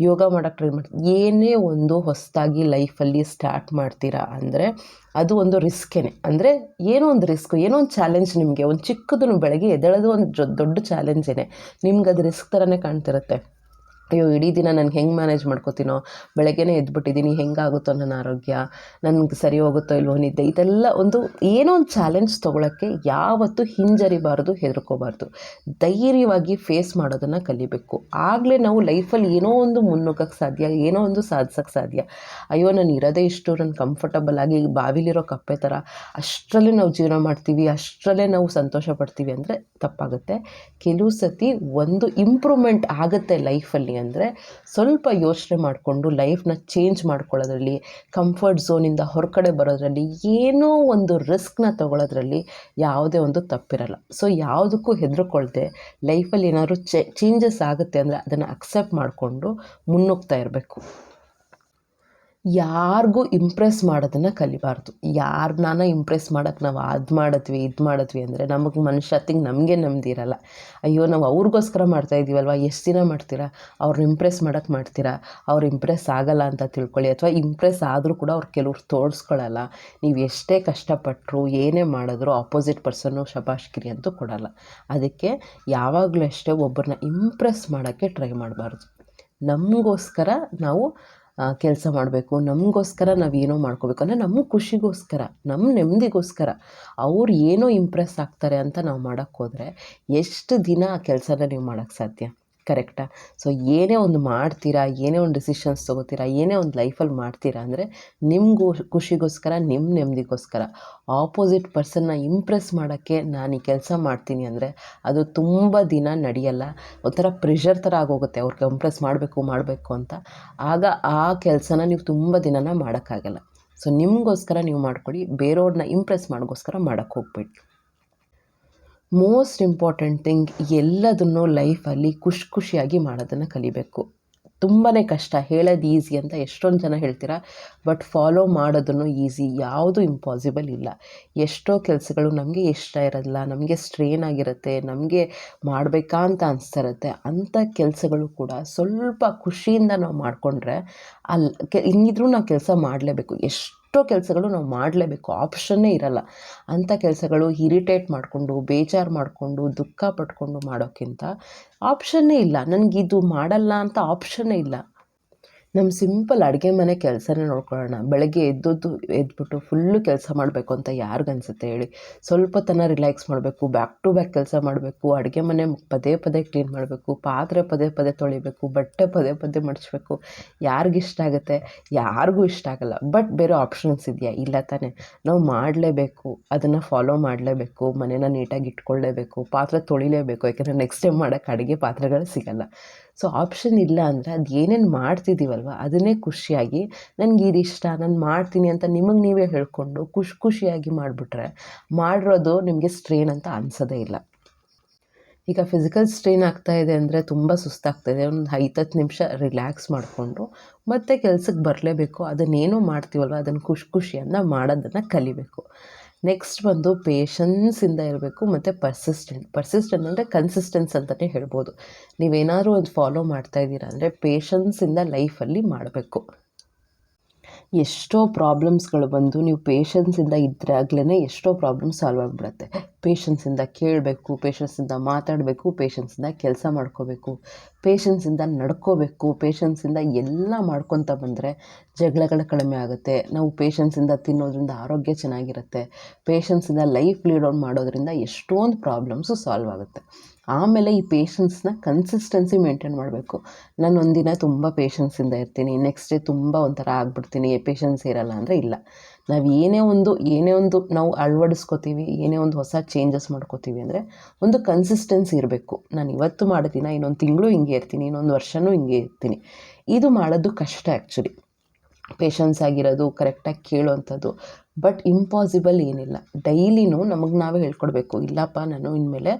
ಯೋಗ ಮಾಡೋಕ್ಕೆ ಟ್ರೈ ಮಾಡ್ತಿ ಏನೇ ಒಂದು ಹೊಸದಾಗಿ ಲೈಫಲ್ಲಿ ಸ್ಟಾರ್ಟ್ ಮಾಡ್ತೀರಾ ಅಂದರೆ ಅದು ಒಂದು ರಿಸ್ಕೇನೆ. ಅಂದರೆ ಏನೋ ಒಂದು ರಿಸ್ಕ್, ಏನೋ ಒಂದು ಚಾಲೆಂಜ್ ನಿಮಗೆ. ಒಂದು ಚಿಕ್ಕದನ್ನು ಬೆಳಗ್ಗೆ ಎದ್ದೇಳೋದು ಒಂದು ದೊಡ್ಡ ಚಾಲೆಂಜೇನೆ. ನಿಮ್ಗೆ ಅದು ರಿಸ್ಕ್ ಥರನೇ ಕಾಣ್ತಿರುತ್ತೆ. ಅಯ್ಯೋ, ಇಡೀ ದಿನ ನಾನು ಹೆಂಗೆ ಮ್ಯಾನೇಜ್ ಮಾಡ್ಕೋತೀನೋ? ಬೆಳಗ್ಗೆನೇ ಎದ್ಬಿಟ್ಟಿದ್ದೀನಿ ಹೆಂಗಾಗುತ್ತೋ ನನ್ನ ಆರೋಗ್ಯ? ನನಗೆ ಸರಿ ಹೋಗುತ್ತೋ ಇಲ್ವೋ ನಿದ್ದೆ? ಇದೆಲ್ಲ ಒಂದು ಏನೋ ಒಂದು ಚಾಲೆಂಜ್ ತೊಗೊಳಕ್ಕೆ ಯಾವತ್ತೂ ಹಿಂಜರಿಬಾರ್ದು, ಹೆದರ್ಕೋಬಾರ್ದು. ಧೈರ್ಯವಾಗಿ ಫೇಸ್ ಮಾಡೋದನ್ನು ಕಲಿಬೇಕು. ಆಗಲೇ ನಾವು ಲೈಫಲ್ಲಿ ಏನೋ ಒಂದು ಮುನ್ನುಗ್ಗಕ್ಕೆ ಸಾಧ್ಯ, ಏನೋ ಒಂದು ಸಾಧಿಸೋಕ್ಕೆ ಸಾಧ್ಯ. ಅಯ್ಯೋ, ನಾನು ಇರೋದೇ ಇಷ್ಟು, ನಾನು ಕಂಫರ್ಟಬಲ್ ಆಗಿ ಬಾವಿಲಿರೋ ಕಪ್ಪೆ ಥರ ಅಷ್ಟರಲ್ಲೇ ನಾವು ಜೀವನ ಮಾಡ್ತೀವಿ, ಅಷ್ಟರಲ್ಲೇ ನಾವು ಸಂತೋಷ ಪಡ್ತೀವಿ ಅಂದರೆ ತಪ್ಪಾಗುತ್ತೆ. ಕೆಲವು ಸತಿ ಒಂದು ಇಂಪ್ರೂವ್ಮೆಂಟ್ ಆಗುತ್ತೆ ಲೈಫಲ್ಲಿ ಅಂದರೆ ಸ್ವಲ್ಪ ಯೋಚನೆ ಮಾಡಿಕೊಂಡು ಲೈಫ್ನ ಚೇಂಜ್ ಮಾಡ್ಕೊಳ್ಳೋದ್ರಲ್ಲಿ ಕಂಫರ್ಟ್ ಝೋನಿಂದ ಹೊರಗಡೆ ಬರೋದ್ರಲ್ಲಿ ಏನೋ ಒಂದು ರಿಸ್ಕ್ನ ತೊಗೊಳೋದ್ರಲ್ಲಿ ಯಾವುದೇ ಒಂದು ತಪ್ಪಿರಲ್ಲ. ಸೊ ಯಾವುದಕ್ಕೂ ಹೆದರ್ಕೊಳ್ದೆ ಲೈಫಲ್ಲಿ ಏನಾದ್ರು ಚೇಂಜಸ್ ಆಗುತ್ತೆ ಅಂದರೆ ಅದನ್ನು ಅಕ್ಸೆಪ್ಟ್ ಮಾಡಿಕೊಂಡು ಮುನ್ನುಗ್ತಾ ಇರಬೇಕು. ಯಾರಿಗೂ ಇಂಪ್ರೆಸ್ ಮಾಡೋದನ್ನು ಕಲಿಬಾರ್ದು. ಯಾರನ್ನಾನ ಇಂಪ್ರೆಸ್ ಮಾಡೋಕ್ಕೆ ನಾವು ಅದು ಮಾಡಿದ್ವಿ ಇದು ಮಾಡಿದ್ವಿ ಅಂದರೆ ನಮಗೆ ಮನುಷ್ಯತ್ತಿಗೆ ನಮಗೆ ನೆಮ್ಮದಿ ಇರಲ್ಲ. ಅಯ್ಯೋ, ನಾವು ಅವ್ರಿಗೋಸ್ಕರ ಮಾಡ್ತಾ ಇದ್ದೀವಲ್ವ ಎಷ್ಟು ದಿನ ಮಾಡ್ತೀರಾ? ಅವ್ರನ್ನ ಇಂಪ್ರೆಸ್ ಮಾಡೋಕ್ಕೆ ಮಾಡ್ತೀರಾ? ಅವ್ರು ಇಂಪ್ರೆಸ್ ಆಗಲ್ಲ ಅಂತ ತಿಳ್ಕೊಳ್ಳಿ. ಅಥವಾ ಇಂಪ್ರೆಸ್ ಆದರೂ ಕೂಡ ಅವ್ರು ಕೆಲವ್ರು ತೋರಿಸ್ಕೊಳ್ಳಲ್ಲ ನೀವು ಎಷ್ಟೇ ಕಷ್ಟಪಟ್ಟರು ಏನೇ ಮಾಡಿದ್ರು ಆಪೋಸಿಟ್ ಪರ್ಸನ್ನು ಶಬಾಷ್ಕಿರಿ ಅಂತೂ ಕೊಡಲ್ಲ. ಅದಕ್ಕೆ ಯಾವಾಗಲೂ ಅಷ್ಟೇ ಒಬ್ಬರನ್ನ ಇಂಪ್ರೆಸ್ ಮಾಡೋಕ್ಕೆ ಟ್ರೈ ಮಾಡಬಾರ್ದು. ನಮಗೋಸ್ಕರ ನಾವು ಕೆಲಸ ಮಾಡಬೇಕು. ನಮಗೋಸ್ಕರ ನಾವು ಏನೋ ಮಾಡ್ಕೋಬೇಕು. ಅಂದರೆ ನಮ್ಮ ಖುಷಿಗೋಸ್ಕರ, ನಮ್ಮ ನೆಮ್ಮದಿಗೋಸ್ಕರ ಅವ್ರು ಏನೋ ಇಂಪ್ರೆಸ್ ಆಗ್ತಾರೆ ಅಂತ ನಾವು ಮಾಡೋಕ್ಕೋದ್ರೆ ಎಷ್ಟು ದಿನ ಆ ಕೆಲಸನ ನೀವು ಮಾಡೋಕ್ಕೆ ಸಾಧ್ಯ? ಕರೆಕ್ಟಾ? ಸೊ ಏನೇ ಒಂದು ಮಾಡ್ತೀರಾ, ಏನೇ ಒಂದು ಡಿಸಿಷನ್ಸ್ ತೊಗೋತೀರಾ, ಏನೇ ಒಂದು ಲೈಫಲ್ಲಿ ಮಾಡ್ತೀರಾ ಅಂದರೆ ನಿಮಗೂ ಖುಷಿಗೋಸ್ಕರ ನಿಮ್ಮ ನೆಮ್ಮದಿಗೋಸ್ಕರ. ಆಪೋಸಿಟ್ ಪರ್ಸನ್ನ ಇಂಪ್ರೆಸ್ ಮಾಡೋಕ್ಕೆ ನಾನು ಈ ಕೆಲಸ ಮಾಡ್ತೀನಿ ಅಂದರೆ ಅದು ತುಂಬ ದಿನ ನಡೆಯಲ್ಲ. ಒಂಥರ ಪ್ರೆಷರ್ ಥರ ಆಗೋಗುತ್ತೆ, ಅವ್ರಿಗೆ ಇಂಪ್ರೆಸ್ ಮಾಡಬೇಕು ಮಾಡಬೇಕು ಅಂತ. ಆಗ ಆ ಕೆಲಸನ ನೀವು ತುಂಬ ದಿನನ ಮಾಡೋಕ್ಕಾಗಲ್ಲ. ಸೊ ನಿಮಗೋಸ್ಕರ ನೀವು ಮಾಡ್ಕೊಳ್ಳಿ ಬೇರೆಯವ್ರನ್ನ ಇಂಪ್ರೆಸ್ ಮಾಡೋಕ್ಕೋಸ್ಕರ ಮಾಡೋಕ್ಕೆ ಹೋಗ್ಬೇಡಿ. ಮೋಸ್ಟ್ ಇಂಪಾರ್ಟೆಂಟ್ ಥಿಂಗ್ ಎಲ್ಲದನ್ನೂ ಲೈಫಲ್ಲಿ ಖುಷಿ ಖುಷಿಯಾಗಿ ಮಾಡೋದನ್ನು ಕಲಿಬೇಕು. ತುಂಬಾ ಕಷ್ಟ. ಹೇಳೋದು ಈಸಿ ಅಂತ ಎಷ್ಟೊಂದು ಜನ ಹೇಳ್ತೀರಾ? ಬಟ್ ಫಾಲೋ ಮಾಡೋದನ್ನು ಈಸಿ ಯಾವುದು ಇಂಪಾಸಿಬಲ್ ಇಲ್ಲ. ಎಷ್ಟೋ ಕೆಲಸಗಳು ನಮಗೆ ಇಷ್ಟ ಇರೋಲ್ಲ ನಮಗೆ ಸ್ಟ್ರೇನ್ ಆಗಿರುತ್ತೆ. ನಮಗೆ ಮಾಡಬೇಕಾ ಅಂತ ಅನಿಸ್ತಾ ಇರುತ್ತೆ ಅಂಥ ಕೆಲಸಗಳು ಕೂಡ ಸ್ವಲ್ಪ ಖುಷಿಯಿಂದ ನಾವು ಮಾಡಿಕೊಂಡ್ರೆ ಅಲ್ಲಿ ಹಿಂಗಿದ್ರೂ ನಾವು ಕೆಲಸ ಮಾಡಲೇಬೇಕು. ಎಷ್ಟು ಎಷ್ಟೋ ಕೆಲಸಗಳು ನಾವು ಮಾಡಲೇಬೇಕು. ಆಪ್ಷನ್ನೇ ಇರಲ್ಲ. ಅಂಥ ಕೆಲಸಗಳು ಇರಿಟೇಟ್ ಮಾಡಿಕೊಂಡು, ಬೇಜಾರು ಮಾಡಿಕೊಂಡು, ದುಃಖ ಪಟ್ಕೊಂಡು ಮಾಡೋಕ್ಕಿಂತ ಆಪ್ಷನ್ನೇ ಇಲ್ಲ. ನನಗಿದು ಮಾಡಲ್ಲ ಅಂತ ಆಪ್ಷನ್ನೇ ಇಲ್ಲ. ನಮ್ಮ ಸಿಂಪಲ್ ಅಡುಗೆ ಮನೆ ಕೆಲಸನೇ ನೋಡ್ಕೊಳ್ಳೋಣ. ಬೆಳಗ್ಗೆ ಎದ್ದದ್ದು, ಎದ್ಬಿಟ್ಟು ಫುಲ್ಲು ಕೆಲಸ ಮಾಡಬೇಕು ಅಂತ ಯಾರಿಗನ್ಸುತ್ತೆ ಹೇಳಿ. ಸ್ವಲ್ಪ ತನ ರಿಲ್ಯಾಕ್ಸ್ ಮಾಡಬೇಕು ಬ್ಯಾಕ್ ಟು ಬ್ಯಾಕ್ ಕೆಲಸ ಮಾಡಬೇಕು, ಅಡುಗೆ ಮನೆ ಪದೇ ಪದೇ ಕ್ಲೀನ್ ಮಾಡಬೇಕು, ಪಾತ್ರೆ ಪದೇ ಪದೇ ತೊಳಿಬೇಕು, ಬಟ್ಟೆ ಪದೇ ಪದೇ ಮಡಿಸ್ಬೇಕು ಯಾರಿಗಿಷ್ಟ ಆಗುತ್ತೆ? ಯಾರಿಗೂ ಇಷ್ಟ ಆಗಲ್ಲ. ಬಟ್ ಬೇರೆ ಆಪ್ಷನ್ಸ್ ಇದೆಯಾ? ಇಲ್ಲ ತಾನೇ. ನಾವು ಮಾಡಲೇಬೇಕು. ಅದನ್ನು ಫಾಲೋ ಮಾಡಲೇಬೇಕು. ಮನೇನ ನೀಟಾಗಿ ಇಟ್ಕೊಳ್ಳೇಬೇಕು ಪಾತ್ರೆ ತೊಳಿಲೇಬೇಕು. ಯಾಕೆಂದರೆ ನೆಕ್ಸ್ಟ್ ಟೈಮ್ ಮಾಡೋಕ್ಕೆ ಅಡುಗೆ ಪಾತ್ರೆಗಳು ಸಿಗಲ್ಲ. ಸೊ ಆಪ್ಷನ್ ಇಲ್ಲ ಅಂದರೆ ಅದು ಏನೇನು ಮಾಡ್ತಿದ್ದೀವಲ್ವ ಅದನ್ನೇ ಖುಷಿಯಾಗಿ, ನನಗೆ ಇದಿಷ್ಟ, ನಾನು ಮಾಡ್ತೀನಿ ಅಂತ ನಿಮಗೆ ನೀವೇ ಹೇಳ್ಕೊಂಡು ಖುಷಿ, ಖುಷಿಯಾಗಿ ಮಾಡಿಬಿಟ್ರೆ ಮಾಡಿರೋದು ನಿಮಗೆ ಸ್ಟ್ರೇನ್ ಅಂತ ಅನಿಸೋದೇ ಇಲ್ಲ. ಈಗ ಫಿಸಿಕಲ್ ಸ್ಟ್ರೈನ್ ಆಗ್ತಾ ಇದೆ ಅಂದರೆ ತುಂಬ ಸುಸ್ತಾಗ್ತಾಯಿದೆ ಒಂದು ಐದತ್ತು ನಿಮಿಷ ರಿಲ್ಯಾಕ್ಸ್ ಮಾಡಿಕೊಂಡು ಮತ್ತೆ ಕೆಲಸಕ್ಕೆ ಬರಲೇಬೇಕು. ಅದನ್ನೇನೋ ಮಾಡ್ತೀವಲ್ವ? ಅದನ್ನು ಖುಷಿ ಖುಷಿಯನ್ನು ಮಾಡೋದನ್ನು ಕಲಿಬೇಕು. ನೆಕ್ಸ್ಟ್ ಬಂದು ಪೇಷನ್ಸಿಂದ ಇರಬೇಕು, ಮತ್ತು ಪರ್ಸಿಸ್ಟೆಂಟ್ ಪರ್ಸಿಸ್ಟೆಂಟ್ ಅಂದರೆ ಕನ್ಸಿಸ್ಟೆನ್ಸ್ ಅಂತಲೇ ಹೇಳ್ಬೋದು. ನೀವೇನಾದ್ರೂ ಒಂದು ಫಾಲೋ ಮಾಡ್ತಾ ಇದ್ದೀರಾ ಅಂದರೆ ಪೇಷನ್ಸಿಂದ ಲೈಫಲ್ಲಿ ಮಾಡಬೇಕು. ಎಷ್ಟೋ ಪ್ರಾಬ್ಲಮ್ಸ್ಗಳು ಬಂದು ನೀವು ಪೇಷನ್ಸಿಂದ ಇದ್ದಾಗಲೇ ಎಷ್ಟೋ ಪ್ರಾಬ್ಲಮ್ ಸಾಲ್ವ್ ಆಗಿಬಿಡತ್ತೆ. ಪೇಷನ್ಸಿಂದ ಕೇಳಬೇಕು ಪೇಷನ್ಸಿಂದ ಮಾತಾಡಬೇಕು ಪೇಷನ್ಸಿಂದ ಕೆಲಸ ಮಾಡ್ಕೋಬೇಕು ಪೇಷನ್ಸಿಂದ ನಡ್ಕೋಬೇಕು ಪೇಷನ್ಸಿಂದ ಎಲ್ಲ ಮಾಡ್ಕೊತ ಬಂದರೆ ಜಗಳಗಳು ಕಡಿಮೆ ಆಗುತ್ತೆ. ನಾವು ಪೇಷನ್ಸಿಂದ ತಿನ್ನೋದ್ರಿಂದ ಆರೋಗ್ಯ ಚೆನ್ನಾಗಿರುತ್ತೆ. ಪೇಷನ್ಸಿಂದ ಲೈಫ್ ಲೀಡ್ ಆನ್ ಮಾಡೋದ್ರಿಂದ ಎಷ್ಟೊಂದು ಪ್ರಾಬ್ಲಮ್ಸು ಸಾಲ್ವ್ ಆಗುತ್ತೆ. ಆಮೇಲೆ ಈ ಪೇಷನ್ಸ್ನ ಕನ್ಸಿಸ್ಟೆನ್ಸಿ ಮೇಂಟೈನ್ ಮಾಡಬೇಕು. ನಾನು ಒಂದಿನ ತುಂಬ ಪೇಷನ್ಸಿಂದ ಇರ್ತೀನಿ ನೆಕ್ಸ್ಟ್ ಡೇ ತುಂಬ ಒಂಥರ ಆಗ್ಬಿಡ್ತೀನಿ ಪೇಷನ್ಸ್ ಇರಲ್ಲ ಅಂದರೆ ಇಲ್ಲ. ನಾವು ಏನೇ ಒಂದು ಏನೇ ಒಂದು ನಾವು ಅಳವಡಿಸ್ಕೋತೀವಿ, ಏನೇ ಒಂದು ಹೊಸ ಚೇಂಜಸ್ ಮಾಡ್ಕೋತೀವಿ ಅಂದರೆ ಒಂದು ಕನ್ಸಿಸ್ಟೆನ್ಸಿ ಇರಬೇಕು. ನಾನು ಇವತ್ತು ಮಾಡ್ತೀನಿ ಇನ್ನೊಂದು ತಿಂಗಳು ಹಿಂಗೆ ಇರ್ತೀನಿ, ಇನ್ನೊಂದು ವರ್ಷವೂ ಹಿಂಗೆ ಇರ್ತೀನಿ. ಇದು ಮಾಡೋದು ಕಷ್ಟ ಆ್ಯಕ್ಚುಲಿ ಪೇಷನ್ಸ್ ಆಗಿರೋದು ಕರೆಕ್ಟಾಗಿ ಕೇಳೋವಂಥದ್ದು ಬಟ್ ಇಂಪಾಸಿಬಲ್ ಏನಿಲ್ಲ. ಡೈಲಿನೂ ನಮಗೆ ನಾವೇ ಹೇಳ್ಕೊಡ್ಬೇಕು. ಇಲ್ಲಪ್ಪ, ನಾನು ಇನ್ಮೇಲೆ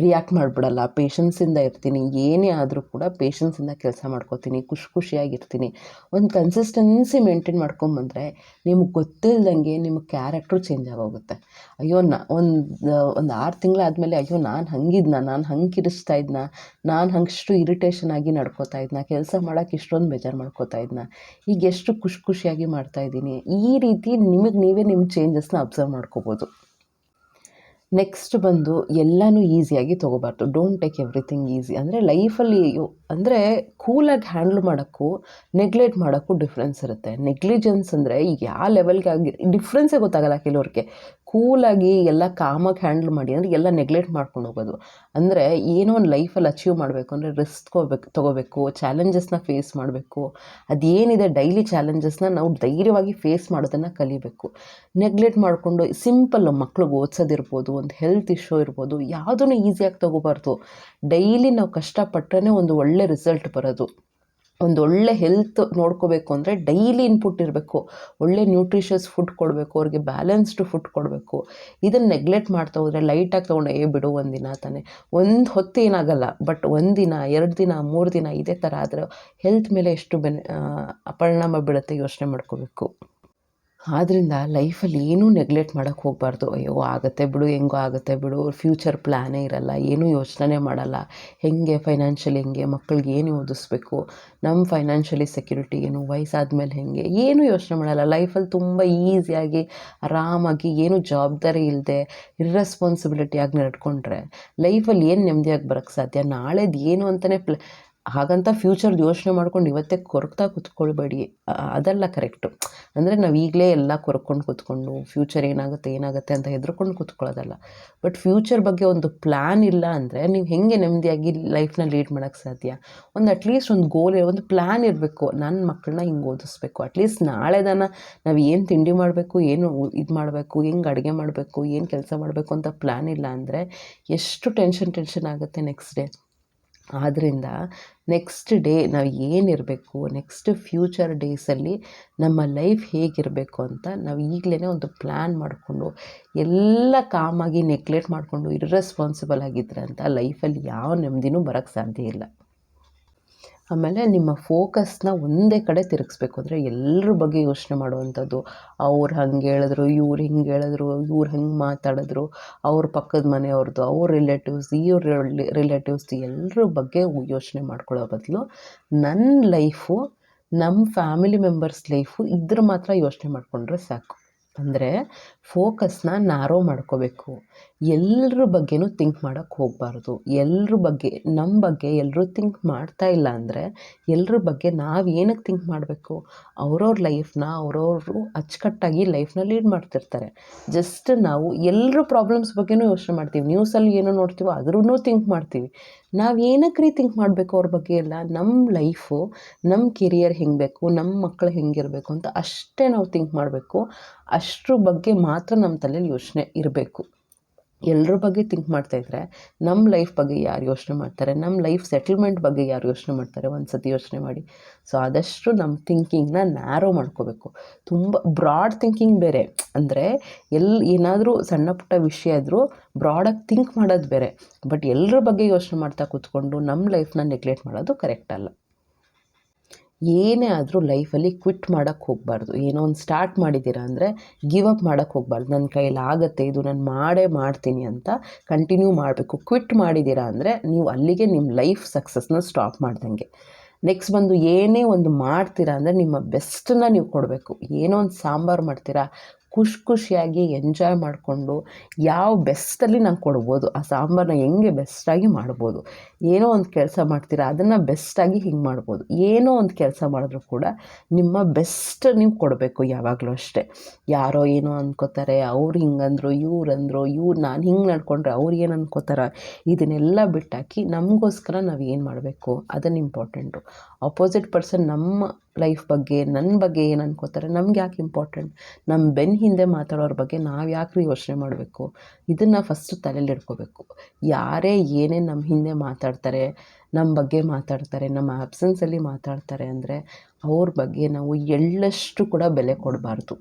ರಿಯಾಕ್ಟ್ ಮಾಡಿಬಿಡಲ್ಲ. ಪೇಷನ್ಸಿಂದ ಇರ್ತೀನಿ. ಏನೇ ಆದರೂ ಕೂಡ ಪೇಷನ್ಸಿಂದ ಕೆಲಸ ಮಾಡ್ಕೋತೀನಿ. ಖುಷಿ ಖುಷಿಯಾಗಿರ್ತೀನಿ. ಒಂದು ಕನ್ಸಿಸ್ಟೆನ್ಸಿ ಮೇಂಟೈನ್ ಮಾಡ್ಕೊಂಬಂದರೆ ನಿಮಗೆ ಗೊತ್ತಿಲ್ದಂಗೆ ನಿಮ್ಮ ಕ್ಯಾರೆಕ್ಟ್ರು ಚೇಂಜ್ ಆಗೋಗುತ್ತೆ. ಅಯ್ಯೋ, ನಾ, ಒಂದು ಒಂದು ಆರು ತಿಂಗಳಾದಮೇಲೆ ಅಯ್ಯೋ, ನಾನು ಹಂಗಿದ್ನ, ನಾನು ಹಂಗೆ ಕಿರಿಸ್ತಾ ಇದ್ನ, ನಾನು ಹಂಗಷ್ಟು ಇರಿಟೇಷನ್ ಆಗಿ ನಡ್ಕೋತಾ ಇದ್ನ, ಕೆಲಸ ಮಾಡೋಕೆ ಇಷ್ಟೊಂದು ಬೇಜಾರು ಮಾಡ್ಕೋತಾ ಇದ್ನ, ಈಗ ಎಷ್ಟು ಖುಷಿ ಖುಷಿಯಾಗಿ ಮಾಡ್ತಾಯಿದ್ದೀನಿ ಈ ರೀತಿ ನಿಮಗೆ ನೀವೇ ನಿಮ್ಮ ಚೇಂಜಸ್ನ ಅಬ್ಸರ್ವ್ ಮಾಡ್ಕೋಬೋದು. ನೆಕ್ಸ್ಟ್ ಬಂದು ಎಲ್ಲನೂ ಈಸಿಯಾಗಿ ತೊಗೋಬಾರ್ದು. ಡೋಂಟ್ ಟೇಕ್ ಎವ್ರಿಥಿಂಗ್ ಈಸಿ ಅಂದರೆ ಲೈಫಲ್ಲಿ ಅಂದರೆ ಕೂಲಾಗಿ ಹ್ಯಾಂಡ್ಲ್ ಮಾಡೋಕ್ಕೂ ನೆಗ್ಲೆಕ್ಟ್ ಮಾಡೋಕ್ಕೂ ಡಿಫ್ರೆನ್ಸ್ ಇರುತ್ತೆ. ನೆಗ್ಲಿಜೆನ್ಸ್ ಅಂದರೆ ಈಗ ಯಾವ ಲೆವೆಲ್ಗೆ ಆಗಿ ಡಿಫ್ರೆನ್ಸೇ ಗೊತ್ತಾಗಲ್ಲ ಕೆಲವ್ರಿಗೆ. ಕೂಲಾಗಿ ಎಲ್ಲ ಕಾಮಾಗಿ ಹ್ಯಾಂಡಲ್ ಮಾಡಿ, ಅಂದರೆ ಎಲ್ಲ ನೆಗ್ಲೆಕ್ಟ್ ಮಾಡ್ಕೊಂಡು ಹೋಗೋದು. ಅಂದರೆ ಏನೋ ಒಂದು ಲೈಫಲ್ಲಿ ಅಚೀವ್ ಮಾಡಬೇಕು, ಅಂದರೆ ರಿಸ್ಕ್ ಹೋಗ್ಬೇಕು ತೊಗೋಬೇಕು ಚಾಲೆಂಜಸ್ನ ಫೇಸ್ ಮಾಡಬೇಕು. ಅದೇನಿದೆ ಡೈಲಿ ಚಾಲೆಂಜಸ್ನ ನಾವು ಧೈರ್ಯವಾಗಿ ಫೇಸ್ ಮಾಡೋದನ್ನು ಕಲಿಬೇಕು. ನೆಗ್ಲೆಕ್ಟ್ ಮಾಡಿಕೊಂಡು ಸಿಂಪಲ್ ಮಕ್ಳಿಗೆ ಓದಿಸೋದಿರ್ಬೋದು, ಒಂದು ಹೆಲ್ತ್ ಇಶ್ಯೂ ಇರ್ಬೋದು, ಯಾವುದನ್ನು ಈಸಿಯಾಗಿ ತೊಗೋಬಾರ್ದು. ಡೈಲಿ ನಾವು ಕಷ್ಟಪಟ್ಟರೆ ಒಂದು ಒಳ್ಳೆ ರಿಸಲ್ಟ್ ಬರೋದು. ಒಂದು ಒಳ್ಳೆ ಹೆಲ್ತ್ ನೋಡ್ಕೋಬೇಕು ಅಂದರೆ ಡೈಲಿ ಇನ್ಪುಟ್ ಇರಬೇಕು. ಒಳ್ಳೆ ನ್ಯೂಟ್ರಿಷಸ್ ಫುಡ್ ಕೊಡಬೇಕು, ಅವ್ರಿಗೆ ಬ್ಯಾಲೆನ್ಸ್ಡ್ ಫುಡ್ ಕೊಡಬೇಕು. ಇದನ್ನು ನೆಗ್ಲೆಕ್ಟ್ ಮಾಡ್ತಾ ಹೋದರೆ ಲೈಟಾಗಿ ತೊಗೊಂಡು, ಏ ಬಿಡು ಒಂದಿನ ತಾನೆ. ಒಂದು ಹೊತ್ತು ಏನಾಗಲ್ಲ ಬಟ್ ಒಂದಿನ ಎರಡು ದಿನ, ಮೂರು ದಿನ ಇದೇ ಥರ ಆದರೆ ಹೆಲ್ತ್ ಮೇಲೆ ಎಷ್ಟು ಬೆನ್ ಪರಿಣಾಮ ಬೀಳುತ್ತೆ ಯೋಚನೆ ಮಾಡ್ಕೋಬೇಕು. ಆದ್ದರಿಂದ ಲೈಫಲ್ಲಿ ಏನೂ ನೆಗ್ಲೆಕ್ಟ್ ಮಾಡೋಕ್ಕೆ ಹೋಗಬಾರ್ದು. ಅಯ್ಯೋ, ಆಗುತ್ತೆ ಬಿಡು, ಹೆಂಗೋ ಆಗುತ್ತೆ ಬಿಡು, ಫ್ಯೂಚರ್ ಪ್ಲ್ಯಾನೇ ಇರಲ್ಲ, ಏನೂ ಯೋಚನೆ ಮಾಡಲ್ಲ. ಹೇಗೆ ಫೈನಾನ್ಷಿಯಲಿ ಹೆಂಗೆ ಮಕ್ಳಿಗೆ ಏನು ಓದಿಸ್ಬೇಕು ನಮ್ಮ ಫೈನಾನ್ಷಿಯಲಿ ಸೆಕ್ಯೂರಿಟಿ ಏನು, ವಯಸ್ಸಾದ್ಮೇಲೆ ಹೇಗೆ, ಏನೂ ಯೋಚನೆ ಮಾಡಲ್ಲ. ಲೈಫಲ್ಲಿ ತುಂಬ ಈಸಿಯಾಗಿ, ಆರಾಮಾಗಿ, ಏನು ಜವಾಬ್ದಾರಿ ಇಲ್ಲದೆ ಇರ್ರೆಸ್ಪಾನ್ಸಿಬಿಲಿಟಿಯಾಗಿ ನಡ್ಕೊಂಡ್ರೆ ಲೈಫಲ್ಲಿ ಏನು ನೆಮ್ಮದಿಯಾಗಿ ಬರೋಕ್ಕೆ ಸಾಧ್ಯ? ನಾಳೆದು ಏನು ಅಂತಲೇ ಪ್ಲ ಹಾಗಂತ ಫ್ಯೂಚರ್ ಯೋಚನೆ ಮಾಡ್ಕೊಂಡು ಇವತ್ತೇ ಕೊರಗ್ತಾ ಕೂತ್ಕೊಳ್ಬೇಡಿ. ಅದೆಲ್ಲ ಕರೆಕ್ಟು ಅಂದರೆ ನಾವು ಈಗಲೇ ಎಲ್ಲ ಕೊರ್ಕೊಂಡು ಕೂತ್ಕೊಂಡು ಫ್ಯೂಚರ್ ಏನಾಗುತ್ತೆ ಏನಾಗುತ್ತೆ ಅಂತ ಹೆದ್ರಕೊಂಡು ಕೂತ್ಕೊಳ್ಳೋದಲ್ಲ ಬಟ್ ಫ್ಯೂಚರ್ ಬಗ್ಗೆ ಒಂದು ಪ್ಲ್ಯಾನ್ ಇಲ್ಲ ಅಂದರೆ ನೀವು ಹೆಂಗೆ ನೆಮ್ಮದಿಯಾಗಿ ಲೈಫ್ನ ಲೀಡ್ ಮಾಡೋಕ್ಕೆ ಸಾಧ್ಯ? ಒಂದು ಅಟ್ಲೀಸ್ಟ್ ಒಂದು ಗೋಲ್ ಒಂದು ಪ್ಲ್ಯಾನ್ ಇರಬೇಕು. ನನ್ನ ಮಕ್ಕಳನ್ನ ಹಿಂಗೆ ಓದಿಸ್ಬೇಕು. ಅಟ್ಲೀಸ್ಟ್ ನಾಳೆದನ ನಾವು ಏನು ತಿಂಡಿ ಮಾಡಬೇಕು, ಏನು ಇದು ಮಾಡಬೇಕು, ಹೆಂಗೆ ಅಡುಗೆ ಮಾಡಬೇಕು, ಏನು ಕೆಲಸ ಮಾಡಬೇಕು ಅಂತ ಪ್ಲ್ಯಾನ್ ಇಲ್ಲ ಅಂದರೆ ಎಷ್ಟು ಟೆನ್ಷನ್ ಟೆನ್ಷನ್ ಆಗುತ್ತೆ ನೆಕ್ಸ್ಟ್ ಡೇ ಆದ್ದರಿಂದ ನೆಕ್ಸ್ಟ್ ಡೇ ನಾವು ಏನಿರಬೇಕು ನೆಕ್ಸ್ಟ್ ಫ್ಯೂಚರ್ ಡೇಸಲ್ಲಿ ನಮ್ಮ ಲೈಫ್ ಹೇಗಿರಬೇಕು ಅಂತ ನಾವು ಈಗಲೇ ಒಂದು ಪ್ಲ್ಯಾನ್ ಮಾಡಿಕೊಂಡು, ಎಲ್ಲ ಕಾಮಾಗಿ ನೆಗ್ಲೆಕ್ಟ್ ಮಾಡಿಕೊಂಡು ಇರ್ರೆಸ್ಪಾನ್ಸಿಬಲ್ ಆಗಿದ್ರೆ ಅಂತ ಲೈಫಲ್ಲಿ ಯಾವ ನೆಮ್ಮದಿನೂ ಬರೋಕ್ಕೆ ಸಾಧ್ಯ ಇಲ್ಲ. ಆಮೇಲೆ ನಿಮ್ಮ ಫೋಕಸ್ನ ಒಂದೇ ಕಡೆ ತಿರುಗಿಸ್ಬೇಕು. ಅಂದರೆ ಎಲ್ಲರ ಬಗ್ಗೆ ಯೋಚನೆ ಮಾಡುವಂಥದ್ದು. ಅವ್ರು ಹಂಗೆ ಹೇಳಿದ್ರು, ಇವ್ರು ಹಿಂಗೆ ಹೇಳಿದ್ರು, ಇವ್ರು ಹೆಂಗೆ ಮಾತಾಡಿದ್ರು, ಅವ್ರ ಪಕ್ಕದ ಮನೆಯವ್ರದ್ದು ಅವ್ರ ರಿಲೇಟಿವ್ಸ್ ಇವ್ರ ರಿಲೇಟಿವ್ಸ್ ಎಲ್ಲರ ಬಗ್ಗೆ ಯೋಚನೆ ಮಾಡ್ಕೊಳ್ಳೋ ಬದಲು ನನ್ನ ಲೈಫು ನಮ್ಮ ಫ್ಯಾಮಿಲಿ ಮೆಂಬರ್ಸ್ ಲೈಫು ಇದ್ರ ಮಾತ್ರ ಯೋಚನೆ ಮಾಡಿಕೊಂಡ್ರೆ ಸಾಕು. ಅಂದರೆ ಫೋಕಸ್ನ ನಾರೋ ಮಾಡ್ಕೋಬೇಕು. ಎಲ್ಲರ ಬಗ್ಗೆನೂ ಥಿಂಕ್ ಮಾಡೋಕ್ಕೆ ಹೋಗಬಾರ್ದು. ಎಲ್ಲರ ಬಗ್ಗೆ ನಮ್ಮ ಬಗ್ಗೆ ಎಲ್ಲರೂ ಥಿಂಕ್ ಮಾಡ್ತಾ ಇಲ್ಲ ಅಂದರೆ ಎಲ್ಲರ ಬಗ್ಗೆ ನಾವು ಏನಕ್ಕೆ ಥಿಂಕ್ ಮಾಡಬೇಕು? ಅವ್ರವ್ರ ಲೈಫ್ನ ಅವ್ರವರು ಅಚ್ಚುಕಟ್ಟಾಗಿ ಲೈಫ್ನ ಲೀಡ್ ಮಾಡ್ತಿರ್ತಾರೆ. ಜಸ್ಟ್ ನಾವು ಎಲ್ಲರ ಪ್ರಾಬ್ಲಮ್ಸ್ ಬಗ್ಗೆನೂ ಯೋಚನೆ ಮಾಡ್ತೀವಿ. ನ್ಯೂಸಲ್ಲಿ ಏನೋ ನೋಡ್ತೀವೋ ಅದ್ರೂ ಥಿಂಕ್ ಮಾಡ್ತೀವಿ. ನಾವು ಏನಕ್ಕೆ ರೀ ಥಿಂಕ್ ಮಾಡಬೇಕು ಅವ್ರ ಬಗ್ಗೆ ಎಲ್ಲ? ನಮ್ಮ ಲೈಫು ನಮ್ಮ ಕೆರಿಯರ್ ಹೆಂಗೆ ಬೇಕು? ನಮ್ಮ ಮಕ್ಕಳು ಹೆಂಗಿರಬೇಕು ಅಂತ ಅಷ್ಟೇ ನಾವು ಥಿಂಕ್ ಮಾಡಬೇಕು. ಅಷ್ಟ್ರ ಬಗ್ಗೆ ಮಾತ್ರ ನಮ್ಮ ತಲೆಯಲ್ಲಿ ಯೋಚನೆ ಇರಬೇಕು. ಎಲ್ಲರ ಬಗ್ಗೆ ಥಿಂಕ್ ಮಾಡ್ತಾಯಿದ್ರೆ ನಮ್ಮ ಲೈಫ್ ಬಗ್ಗೆ ಯಾರು ಯೋಚನೆ ಮಾಡ್ತಾರೆ ನಮ್ಮ ಲೈಫ್ ಸೆಟಲ್ಮೆಂಟ್ ಬಗ್ಗೆ ಯಾರು ಯೋಚನೆ ಮಾಡ್ತಾರೆ ಒಂದು ಸತಿ ಯೋಚನೆ ಮಾಡಿ. ಸೊ ಆದಷ್ಟು ನಮ್ಮ ಥಿಂಕಿಂಗ್ನ ನ್ಯಾರೋ ಮಾಡ್ಕೋಬೇಕು. ತುಂಬ ಬ್ರಾಡ್ ಥಿಂಕಿಂಗ್ ಬೇರೆ. ಅಂದರೆ ಎಲ್ಲಿ ಏನಾದರೂ ಸಣ್ಣ ಪುಟ್ಟ ವಿಷಯ ಇದ್ದರೂ ಬ್ರಾಡಾಗಿ ಥಿಂಕ್ ಮಾಡೋದು ಬೇರೆ. ಬಟ್ ಎಲ್ಲರ ಬಗ್ಗೆ ಯೋಚನೆ ಮಾಡ್ತಾ ಕೂತ್ಕೊಂಡು ನಮ್ಮ ಲೈಫ್ನ ನೆಗ್ಲೆಕ್ಟ್ ಮಾಡೋದು ಕರೆಕ್ಟ್ ಅಲ್ಲ. ಏನೇ ಆದರೂ ಲೈಫಲ್ಲಿ ಕ್ವಿಟ್ ಮಾಡೋಕ್ಕೆ ಹೋಗಬಾರ್ದು. ಏನೋ ಒಂದು ಸ್ಟಾರ್ಟ್ ಮಾಡಿದ್ದೀರಾ ಅಂದರೆ ಗಿವ್ ಅಪ್ ಮಾಡೋಕ್ಕೆ ಹೋಗಬಾರ್ದು. ನನ್ನ ಕೈಯಲ್ಲಿ ಆಗುತ್ತೆ, ಇದು ನಾನು ಮಾಡೇ ಮಾಡ್ತೀನಿ ಅಂತ ಕಂಟಿನ್ಯೂ ಮಾಡಬೇಕು. ಕ್ವಿಟ್ ಮಾಡಿದ್ದೀರಾ ಅಂದರೆ ನೀವು ಅಲ್ಲಿಗೆ ನಿಮ್ಮ ಲೈಫ್ ಸಕ್ಸಸ್ನ ಸ್ಟಾಪ್ ಮಾಡ್ದಂಗೆ. ನೆಕ್ಸ್ಟ್ ಬಂದು ಏನೇ ಒಂದು ಮಾಡ್ತೀರಾ ಅಂದರೆ ನಿಮ್ಮ ಬೆಸ್ಟನ್ನು ನೀವು ಕೊಡಬೇಕು. ಏನೋ ಒಂದು ಸಾಂಬಾರು ಮಾಡ್ತೀರಾ ಖುಷಿ ಖುಷಿಯಾಗಿ ಎಂಜಾಯ್ ಮಾಡಿಕೊಂಡು ಯಾವ ಬೆಸ್ಟಲ್ಲಿ ನಾನು ಕೊಡ್ಬೋದು, ಆ ಸಾಂಬಾರನ್ನ ಹೆಂಗೆ ಬೆಸ್ಟಾಗಿ ಮಾಡ್ಬೋದು, ಏನೋ ಒಂದು ಕೆಲಸ ಮಾಡ್ತೀರಾ, ಅದನ್ನು ಬೆಸ್ಟಾಗಿ ಹಿಂಗೆ ಮಾಡ್ಬೋದು, ಏನೋ ಒಂದು ಕೆಲಸ ಮಾಡಿದ್ರು ಕೂಡ ನಿಮ್ಮ ಬೆಸ್ಟ್ ನೀವು ಕೊಡಬೇಕು ಯಾವಾಗಲೂ ಅಷ್ಟೇ. ಯಾರೋ ಏನೋ ಅಂದ್ಕೋತಾರೆ ಅವ್ರು ಹಿಂಗಂದ್ರು, ಇವ್ರು ಅಂದರು, ಇವ್ರು ನಾನು ಹಿಂಗೆ ನಡ್ಕೊಂಡ್ರೆ ಅವ್ರು ಏನು ಇದನ್ನೆಲ್ಲ ಬಿಟ್ಟಾಕಿ ನಮಗೋಸ್ಕರ ನಾವು ಏನು ಮಾಡಬೇಕು, ಅದನ್ನು ಇಂಪಾರ್ಟೆಂಟು ಅಪೋಸಿಟ್ ಪರ್ಸನ್ ನಮ್ಮ ಲೈಫ್ ಬಗ್ಗೆ ನನ್ನ ಬಗ್ಗೆ ಏನು ಅನ್ಕೋತಾರೆ, ನಮ್ಗೆ ಯಾಕೆ ಇಂಪಾರ್ಟೆಂಟ್ ನಮ್ಮ ಬೆನ್ನ ಹಿಂದೆ ಮಾತಾಡೋರ ಬಗ್ಗೆ ನಾವು ಯಾಕ್ರಿ ಯೋಚನೆ ಮಾಡಬೇಕು? ಇದನ್ನು ಫಸ್ಟ್ ತಲೆಯಲ್ಲಿ ಇಟ್ಕೋಬೇಕು. ಯಾರೇ ಏನೇ ನಮ್ಮ ಹಿಂದೆ ಮಾತಾಡ್ತಾರೆ ನಮ್ಮ ಬಗ್ಗೆ ಮಾತಾಡ್ತಾರೆ, ನಮ್ಮ ಆ್ಯಬ್ಸೆನ್ಸಲ್ಲಿ ಮಾತಾಡ್ತಾರೆ ಅಂದರೆ ಅವ್ರ ಬಗ್ಗೆ ನಾವು ಎಳ್ಳಷ್ಟು ಕೂಡ ಬೆಲೆ ಕೊಡಬಾರ್ದು.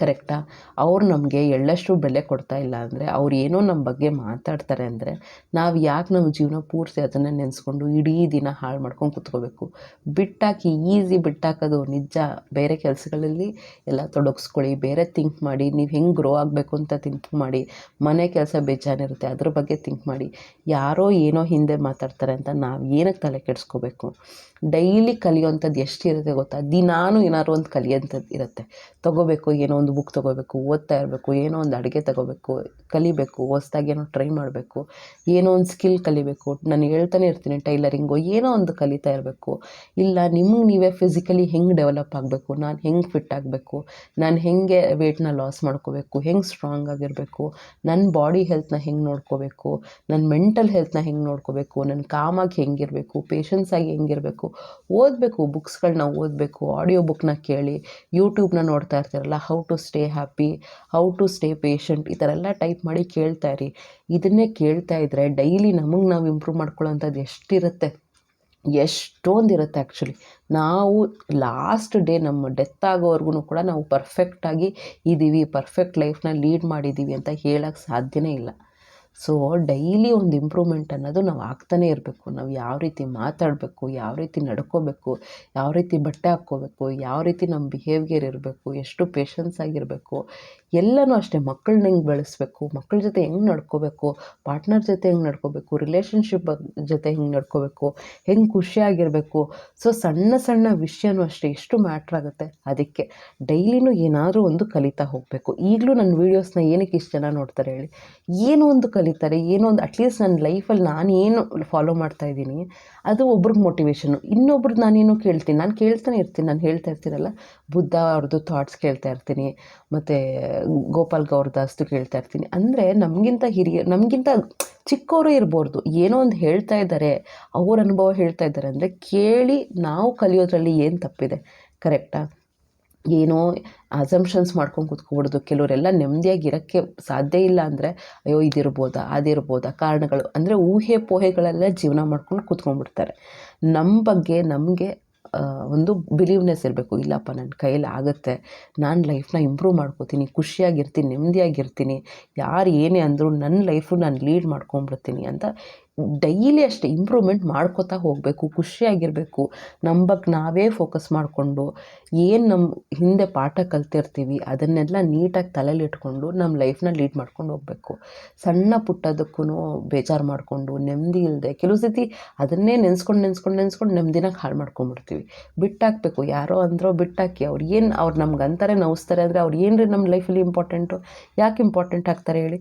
ಕರೆಕ್ಟಾ? ಅವ್ರು ನಮಗೆ ಎಳ್ಳಷ್ಟು ಬೆಲೆ ಕೊಡ್ತಾ ಇಲ್ಲ ಅಂದರೆ, ಅವ್ರು ಏನೋ ನಮ್ಮ ಬಗ್ಗೆ ಮಾತಾಡ್ತಾರೆ ಅಂದರೆ, ನಾವು ಯಾಕೆ ನಮ್ಮ ಜೀವನ ಪೂರ್ತಿ ಅದನ್ನು ನೆನೆಸ್ಕೊಂಡು ಇಡೀ ದಿನ ಹಾಳು ಮಾಡ್ಕೊಂಡು ಕೂತ್ಕೋಬೇಕು? ಬಿಟ್ಟಾಕಿ, ಈಸಿ ಬಿಟ್ಟಾಕೋದು ನಿಜ. ಬೇರೆ ಕೆಲಸಗಳಲ್ಲಿ ಎಲ್ಲ ತೊಡಗಿಸ್ಕೊಳ್ಳಿ, ಬೇರೆ ಥಿಂಕ್ ಮಾಡಿ, ನೀವು ಹೆಂಗೆ ಗ್ರೋ ಆಗಬೇಕು ಅಂತ ಥಿಂಕ್ ಮಾಡಿ, ಮನೆ ಕೆಲಸ ಬೇಜಾನಿರುತ್ತೆ ಅದ್ರ ಬಗ್ಗೆ ಥಿಂಕ್ ಮಾಡಿ, ಯಾರೋ ಏನೋ ಹಿಂದೆ ಮಾತಾಡ್ತಾರೆ ಅಂತ ನಾವು ಏನಕ್ಕೆ ತಲೆ ಕೆಡಿಸ್ಕೋಬೇಕು? ಡೈಲಿ ಕಲಿಯೋವಂಥದ್ದು ಎಷ್ಟಿರುತ್ತೆ ಗೊತ್ತಾ? ದಿನಾನು ಏನಾದ್ರು ಒಂದು ಕಲಿಯೋಂಥದ್ದು ಇರುತ್ತೆ. ತೊಗೋಬೇಕು, ಏನೋ ಒಂದು ಬುಕ್ ತೊಗೋಬೇಕು, ಓದ್ತಾ ಇರಬೇಕು, ಏನೋ ಒಂದು ಅಡುಗೆ ತೊಗೋಬೇಕು, ಕಲಿಬೇಕು, ಹೊಸ್ದಾಗಿ ಏನೋ ಟ್ರೈ ಮಾಡಬೇಕು, ಏನೋ ಒಂದು ಸ್ಕಿಲ್ ಕಲಿಬೇಕು, ನಾನು ಹೇಳ್ತಾನೆ ಇರ್ತೀನಿ ಟೈಲರಿಂಗು, ಏನೋ ಒಂದು ಕಲಿತಾ ಇರಬೇಕು. ಇಲ್ಲ, ನಿಮಗೆ ನೀವೇ ಫಿಸಿಕಲಿ ಹೆಂಗೆ ಡೆವಲಪ್ ಆಗಬೇಕು? ನಾನು ಹೆಂಗೆ ಫಿಟ್ ಆಗಬೇಕು? ನಾನು ಹೆಂಗೆ ವೆಯ್ಟ್ನ ಲಾಸ್ ಮಾಡ್ಕೋಬೇಕು? ಹೆಂಗೆ ಸ್ಟ್ರಾಂಗ್ ಆಗಿರಬೇಕು? ನನ್ನ ಬಾಡಿ ಹೆಲ್ತ್ನ ಹೆಂಗೆ ನೋಡ್ಕೋಬೇಕು? ನನ್ನ ಮೆಂಟಲ್ ಹೆಲ್ತ್ನ ಹೆಂಗೆ ನೋಡ್ಕೋಬೇಕು? ನನ್ನ ಕಾಮಾಗಿ ಹೆಂಗಿರಬೇಕು? ಪೇಷನ್ಸಾಗಿ ಹೆಂಗಿರಬೇಕು? ಓದಬೇಕು ಬುಕ್ಸ್ಗಳನ್ನ ಓದಬೇಕು ಆಡಿಯೋ ಬುಕ್ನ ಕೇಳಿ ಯೂಟ್ಯೂಬ್ನ ನೋಡ್ತಾ ಇರ್ತೀರಲ್ಲ how to stay happy how to stay patient ಈ ಥರ ಎಲ್ಲ ಟೈಪ್ ಮಾಡಿ ಕೇಳ್ತಾ ಇರಿ. ಇದನ್ನೇ ಕೇಳ್ತಾ ಇದ್ದರೆ ಡೈಲಿ ನಮಗೆ ನಾವು ಇಂಪ್ರೂವ್ ಮಾಡ್ಕೊಳ್ಳೋಂಥದ್ದು ಎಷ್ಟಿರುತ್ತೆ? ಎಷ್ಟೊಂದು ಇರುತ್ತೆ ಆ್ಯಕ್ಚುಲಿ ನಾವು ಲಾಸ್ಟ್ ಡೇ ನಮ್ಮ ಡೆತ್ ಆಗೋವರೆಗೂ ಕೂಡ ನಾವು ಪರ್ಫೆಕ್ಟಾಗಿ ಇದ್ದೀವಿ ಪರ್ಫೆಕ್ಟ್ ಲೈಫ್ನ ಲೀಡ್ ಮಾಡಿದ್ದೀವಿ ಅಂತ ಹೇಳೋಕ್ಕೆ ಸಾಧ್ಯವೇ ಇಲ್ಲ. ಸೊ ಡೈಲಿ ಒಂದು ಇಂಪ್ರೂವ್ಮೆಂಟ್ ಅನ್ನೋದು ನಾವು ಆಗ್ತಾನೇ ಇರಬೇಕು. ನಾವು ಯಾವ ರೀತಿ ಮಾತಾಡಬೇಕು, ಯಾವ ರೀತಿ ನಡ್ಕೋಬೇಕು, ಯಾವ ರೀತಿ ಬಟ್ಟೆ ಹಾಕ್ಕೋಬೇಕು, ಯಾವ ರೀತಿ ನಮ್ಮ ಬಿಹೇವಿಯರ್ ಇರಬೇಕು, ಎಷ್ಟು ಪೇಷನ್ಸ್ ಆಗಿರಬೇಕು, ಎಲ್ಲನೂ ಅಷ್ಟೇ ಮಕ್ಕಳನ್ನ ಹೆಂಗೆ ಬೆಳೆಸ್ಬೇಕು, ಮಕ್ಕಳ ಜೊತೆ ಹೆಂಗೆ ನಡ್ಕೋಬೇಕು ಪಾರ್ಟ್ನರ್ ಜೊತೆ ಹೆಂಗೆ ನಡ್ಕೋಬೇಕು ರಿಲೇಷನ್ಶಿಪ್ ಜೊತೆ ಹೆಂಗೆ ನಡ್ಕೋಬೇಕು, ಹೆಂಗೆ ಖುಷಿಯಾಗಿರಬೇಕು. ಸೊ ಸಣ್ಣ ಸಣ್ಣ ವಿಷಯನೂ ಅಷ್ಟೇ ಎಷ್ಟು ಮ್ಯಾಟ್ರ್ ಆಗುತ್ತೆ ಅದಕ್ಕೆ ಡೈಲಿನೂ ಏನಾದರೂ ಒಂದು ಕಲಿತಾ ಹೋಗಬೇಕು. ಈಗಲೂ ನನ್ನ ವೀಡಿಯೋಸ್ನ ಏನಕ್ಕೆ ಇಷ್ಟು ಜನ ನೋಡ್ತಾರೆ ಹೇಳಿ? ಏನೋ ಒಂದು ಕಲಿತಾರೆ ಏನೋ ಒಂದು ಅಟ್ಲೀಸ್ಟ್ ನನ್ನ ಲೈಫಲ್ಲಿ ನಾನು ಏನು ಫಾಲೋ ಮಾಡ್ತಾ ಇದ್ದೀನಿ, ಅದು ಒಬ್ರಿಗೆ ಮೋಟಿವೇಶನು ಇನ್ನೊಬ್ರದ್ದು ನಾನೇನು ಕೇಳ್ತೀನಿ, ನಾನು ಕೇಳ್ತಾನೆ ಇರ್ತೀನಿ, ನಾನು ಹೇಳ್ತಾ ಇರ್ತೀನಲ್ಲ, ಬುದ್ಧ ಅವ್ರದ್ದು ಥಾಟ್ಸ್ ಕೇಳ್ತಾ ಇರ್ತೀನಿ, ಮತ್ತು ಗೋಪಾಲ್ ಗೌರ್ದಾಸ್ದು ಕೇಳ್ತಾ ಇರ್ತೀನಿ. ಅಂದರೆ ನಮಗಿಂತ ಹಿರಿಯ, ನಮಗಿಂತ ಚಿಕ್ಕವರು ಇರ್ಬೋದು, ಏನೋ ಒಂದು ಹೇಳ್ತಾ ಇದ್ದಾರೆ, ಅವ್ರ ಅನುಭವ ಹೇಳ್ತಾ ಇದ್ದಾರೆ ಅಂದರೆ ಕೇಳಿ ನಾವು ಕಲಿಯೋದ್ರಲ್ಲಿ ಏನು ತಪ್ಪಿದೆ ಕರೆಕ್ಟಾ ಏನೋ ಅಸಂಪ್ಷನ್ಸ್ ಮಾಡ್ಕೊಂಡು ಕೂತ್ಕೊಬಿಡೋದು. ಕೆಲವರೆಲ್ಲ ನೆಮ್ಮದಿಯಾಗಿ ಇರೋಕ್ಕೆ ಸಾಧ್ಯ ಇಲ್ಲ ಅಂದರೆ, ಅಯ್ಯೋ, ಇದಿರ್ಬೋದಾ, ಅದಿರ್ಬೋದಾ, ಕಾರಣಗಳು ಅಂದರೆ ಊಹೆ ಪೋಹೆಗಳೆಲ್ಲ ಜೀವನ ಮಾಡ್ಕೊಂಡು ಕೂತ್ಕೊಂಡ್ಬಿಡ್ತಾರೆ. ನಮ್ಮ ಬಗ್ಗೆ ನಮಗೆ ಒಂದು ಬಿಲೀವ್ನೆಸ್ ಇರಬೇಕು. ಇಲ್ಲಪ್ಪ ನನ್ನ ಕೈಯಲ್ಲಿ ಆಗುತ್ತೆ. ನಾನು ಲೈಫ್ನ ಇಂಪ್ರೂವ್ ಮಾಡ್ಕೋತೀನಿ. ಖುಷಿಯಾಗಿರ್ತೀನಿ ನೆಮ್ಮದಿಯಾಗಿರ್ತೀನಿ ಯಾರು ಏನೇ ಅಂದರೂ ನನ್ನ ಲೈಫು ನಾನು ಲೀಡ್ ಮಾಡ್ಕೊಂಬಿಡ್ತೀನಿ ಅಂತ ಡೈಲಿ ಅಷ್ಟೇ ಇಂಪ್ರೂವ್ಮೆಂಟ್ ಮಾಡ್ಕೋತಾ ಹೋಗಬೇಕು, ಖುಷಿಯಾಗಿರಬೇಕು. ನಮ್ಮ ಬಗ್ಗೆ ನಾವೇ ಫೋಕಸ್ ಮಾಡಿಕೊಂಡು ಏನು ನಮ್ಮ ಹಿಂದೆ ಪಾಠ ಕಲ್ತಿರ್ತೀವಿ ಅದನ್ನೆಲ್ಲ ನೀಟಾಗಿ ತಲೆಯಲ್ಲಿ ಇಟ್ಕೊಂಡು ನಮ್ಮ ಲೈಫ್ನ ಲೀಡ್ ಮಾಡ್ಕೊಂಡು ಹೋಗಬೇಕು. ಸಣ್ಣ ಪುಟ್ಟದಕ್ಕೂ ಬೇಜಾರು ಮಾಡಿಕೊಂಡು ನೆಮ್ಮದಿ ಇಲ್ಲದೆ ಕೆಲವು ಸತಿ ಅದನ್ನೇ ನೆನೆಸ್ಕೊಂಡು ನೆನೆಸ್ಕೊಂಡು ನೆನೆಸ್ಕೊಂಡು ನೆಮ್ಮದಿನ ಹಾಳು ಮಾಡ್ಕೊಂಬಿಡ್ತೀವಿ. ಬಿಟ್ಟಾಕಬೇಕು, ಯಾರೋ ಅಂದ್ರೋ ಬಿಟ್ಟಾಕಿ ಅವ್ರು ಏನು ಅವ್ರು ನಮ್ಗೆ ಅಂತಾರೆ, ನೋವಿಸ್ತಾರೆ ಅಂದರೆ ಅವ್ರು ಏನು ರೀ ನಮ್ಮ ಲೈಫಲ್ಲಿ ಇಂಪಾರ್ಟೆಂಟು ಯಾಕೆ ಇಂಪಾರ್ಟೆಂಟ್ ಆಗ್ತಾರೆ ಹೇಳಿ?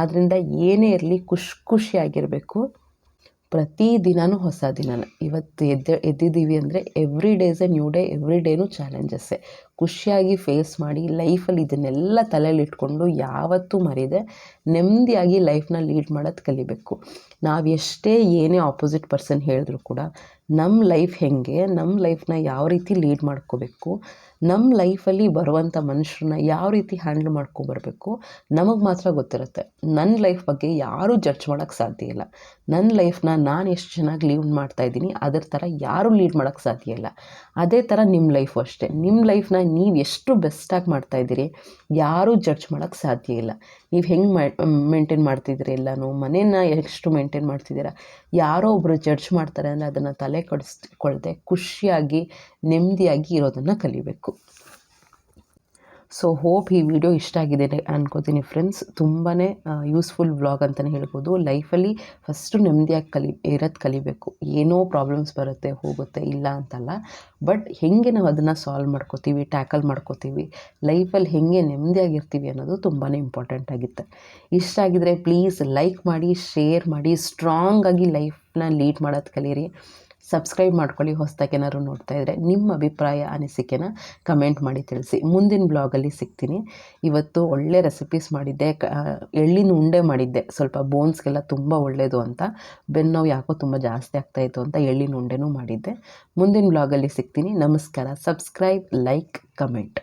ಆದ್ದರಿಂದ ಏನೇ ಇರಲಿ ಖುಷಿ, ಖುಷಿಯಾಗಿರಬೇಕು. ಪ್ರತಿ ದಿನವೂ ಹೊಸ ದಿನನೇ. ಇವತ್ತು ಎದ್ದು, ಎದ್ದಿದ್ದೀವಿ ಅಂದರೆ every day's a new day every ಡೇನೂ ಚಾಲೆಂಜಸ್ಸೇ ಖುಷಿಯಾಗಿ ಫೇಸ್ ಮಾಡಿ ಲೈಫಲ್ಲಿ ಇದನ್ನೆಲ್ಲ ತಲೆಯಲ್ಲಿ ಇಟ್ಕೊಂಡು ಯಾವತ್ತೂ ಮರೀದೆ ನೆಮ್ಮದಿಯಾಗಿ ಲೈಫ್ನ ಲೀಡ್ ಮಾಡೋದು ಕಲಿಬೇಕು. ನಾವು ಎಷ್ಟೇ ಏನೇ ಆಪೋಸಿಟ್ ಪರ್ಸನ್ ಹೇಳಿದ್ರು ಕೂಡ ನಮ್ಮ ಲೈಫ್ ಹೇಗೆ ನಮ್ಮ ಲೈಫ್ನ ಯಾವ ರೀತಿ ಲೀಡ್ ಮಾಡ್ಕೋಬೇಕು ನಮ್ಮ ಲೈಫಲ್ಲಿ ಬರುವಂಥ ಮನುಷ್ಯರನ್ನ ಯಾವ ರೀತಿ ಹ್ಯಾಂಡ್ಲ್ ಮಾಡ್ಕೊಬರ್ಬೇಕು ನಮಗೆ ಮಾತ್ರ ಗೊತ್ತಿರುತ್ತೆ. ನನ್ನ ಲೈಫ್ ಬಗ್ಗೆ ಯಾರೂ ಜಡ್ಜ್ ಮಾಡೋಕ್ಕೆ ಸಾಧ್ಯ ಇಲ್ಲ. ನನ್ನ ಲೈಫ್ನ ನಾನು ಎಷ್ಟು ಚೆನ್ನಾಗಿ ಲೀವ್ ಮಾಡ್ತಾ ಇದ್ದೀನಿ, ಅದರ ಥರ ಯಾರೂ ಲೀಡ್ ಮಾಡೋಕ್ಕೆ ಸಾಧ್ಯ ಇಲ್ಲ. ಅದೇ ಥರ ನಿಮ್ಮ ಲೈಫು ಅಷ್ಟೇ. ನಿಮ್ಮ ಲೈಫ್ನ ನೀವು ಎಷ್ಟು ಬೆಸ್ಟಾಗಿ ಮಾಡ್ತಾಯಿದ್ದೀರಿ ಯಾರೂ ಜಡ್ಜ್ ಮಾಡೋಕ್ಕೆ ಸಾಧ್ಯ ಇಲ್ಲ. ನೀವು ಹೆಂಗೆ ಮೇಂಟೈನ್ ಮಾಡ್ತಿದ್ದೀರಿ ಎಲ್ಲಾನು? ಮನೇನ ಎಷ್ಟು ಮೇಂಟೈನ್ ಮಾಡ್ತಿದ್ದೀರಾ? ಯಾರೋ ಒಬ್ಬರು ಜಡ್ಜ್ ಮಾಡ್ತಾರೆ ಅಂದರೆ ಅದನ್ನು ತಲೆ ಕಡಿಸ್ಕೊಳ್ದೆ ಖುಷಿಯಾಗಿ, ನೆಮ್ಮದಿಯಾಗಿ ಇರೋದನ್ನು ಕಲಿಬೇಕು. ಸೊ ಹೋಪ್ ಈ ವಿಡಿಯೋ ಇಷ್ಟ ಆಗಿದೆ ಅನ್ಕೋತೀನಿ ಫ್ರೆಂಡ್ಸ್ ತುಂಬಾ ಯೂಸ್ಫುಲ್ ವ್ಲಾಗ್ ಅಂತಲೇ ಹೇಳ್ಬೋದು. ಲೈಫಲ್ಲಿ ಫಸ್ಟು ನೆಮ್ಮದಿಯಾಗಿ ಕಲಿ, ಇರೋದು ಕಲಿಬೇಕು. ಏನೋ ಪ್ರಾಬ್ಲಮ್ಸ್ ಬರುತ್ತೆ, ಹೋಗುತ್ತೆ, ಇಲ್ಲ ಅಂತಲ್ಲ. ಬಟ್ ಹೇಗೆ ನಾವು ಅದನ್ನು ಸಾಲ್ವ್ ಮಾಡ್ಕೋತೀವಿ ಟ್ಯಾಕಲ್ ಮಾಡ್ಕೋತೀವಿ? ಲೈಫಲ್ಲಿ ಹೇಗೆ ನೆಮ್ಮದಿಯಾಗಿರ್ತೀವಿ ಅನ್ನೋದು ತುಂಬಾ ಇಂಪಾರ್ಟೆಂಟ್ ಆಗಿತ್ತು. ಇಷ್ಟ ಆಗಿದ್ರೆ ಪ್ಲೀಸ್ ಲೈಕ್ ಮಾಡಿ ಶೇರ್ ಮಾಡಿ ಸ್ಟ್ರಾಂಗಾಗಿ ಲೈಫ್ನ ಲೀಡ್ ಮಾಡೋದು ಕಲೀರಿ. ಸಬ್ಸ್ಕ್ರೈಬ್ ಮಾಡ್ಕೊಳ್ಳಿ, ಹೊಸ್ದಾಗಿ ಏನಾದ್ರು ನೋಡ್ತಾ ಇದ್ದರೆ ನಿಮ್ಮ ಅಭಿಪ್ರಾಯ, ಅನಿಸಿಕೆನ ಕಮೆಂಟ್ ಮಾಡಿ ತಿಳಿಸಿ. ಮುಂದಿನ ಬ್ಲಾಗಲ್ಲಿ ಸಿಗ್ತೀನಿ. ಇವತ್ತು ಒಳ್ಳೆ ರೆಸಿಪೀಸ್ ಮಾಡಿದ್ದೆ. ಎಳ್ಳಿನ ಉಂಡೆ ಮಾಡಿದ್ದೆ. ಸ್ವಲ್ಪ ಬೋನ್ಸ್ಗೆಲ್ಲ ತುಂಬ ಒಳ್ಳೆಯದು ಅಂತ. ಬೆನ್ನೋವು ಯಾಕೋ ತುಂಬ ಜಾಸ್ತಿ ಆಗ್ತಾಯಿತ್ತು ಅಂತ ಎಳ್ಳಿನ ಉಂಡೆನೂ ಮಾಡಿದ್ದೆ. ಮುಂದಿನ ಬ್ಲಾಗಲ್ಲಿ ಸಿಗ್ತೀನಿ. ನಮಸ್ಕಾರ. Subscribe, like, comment.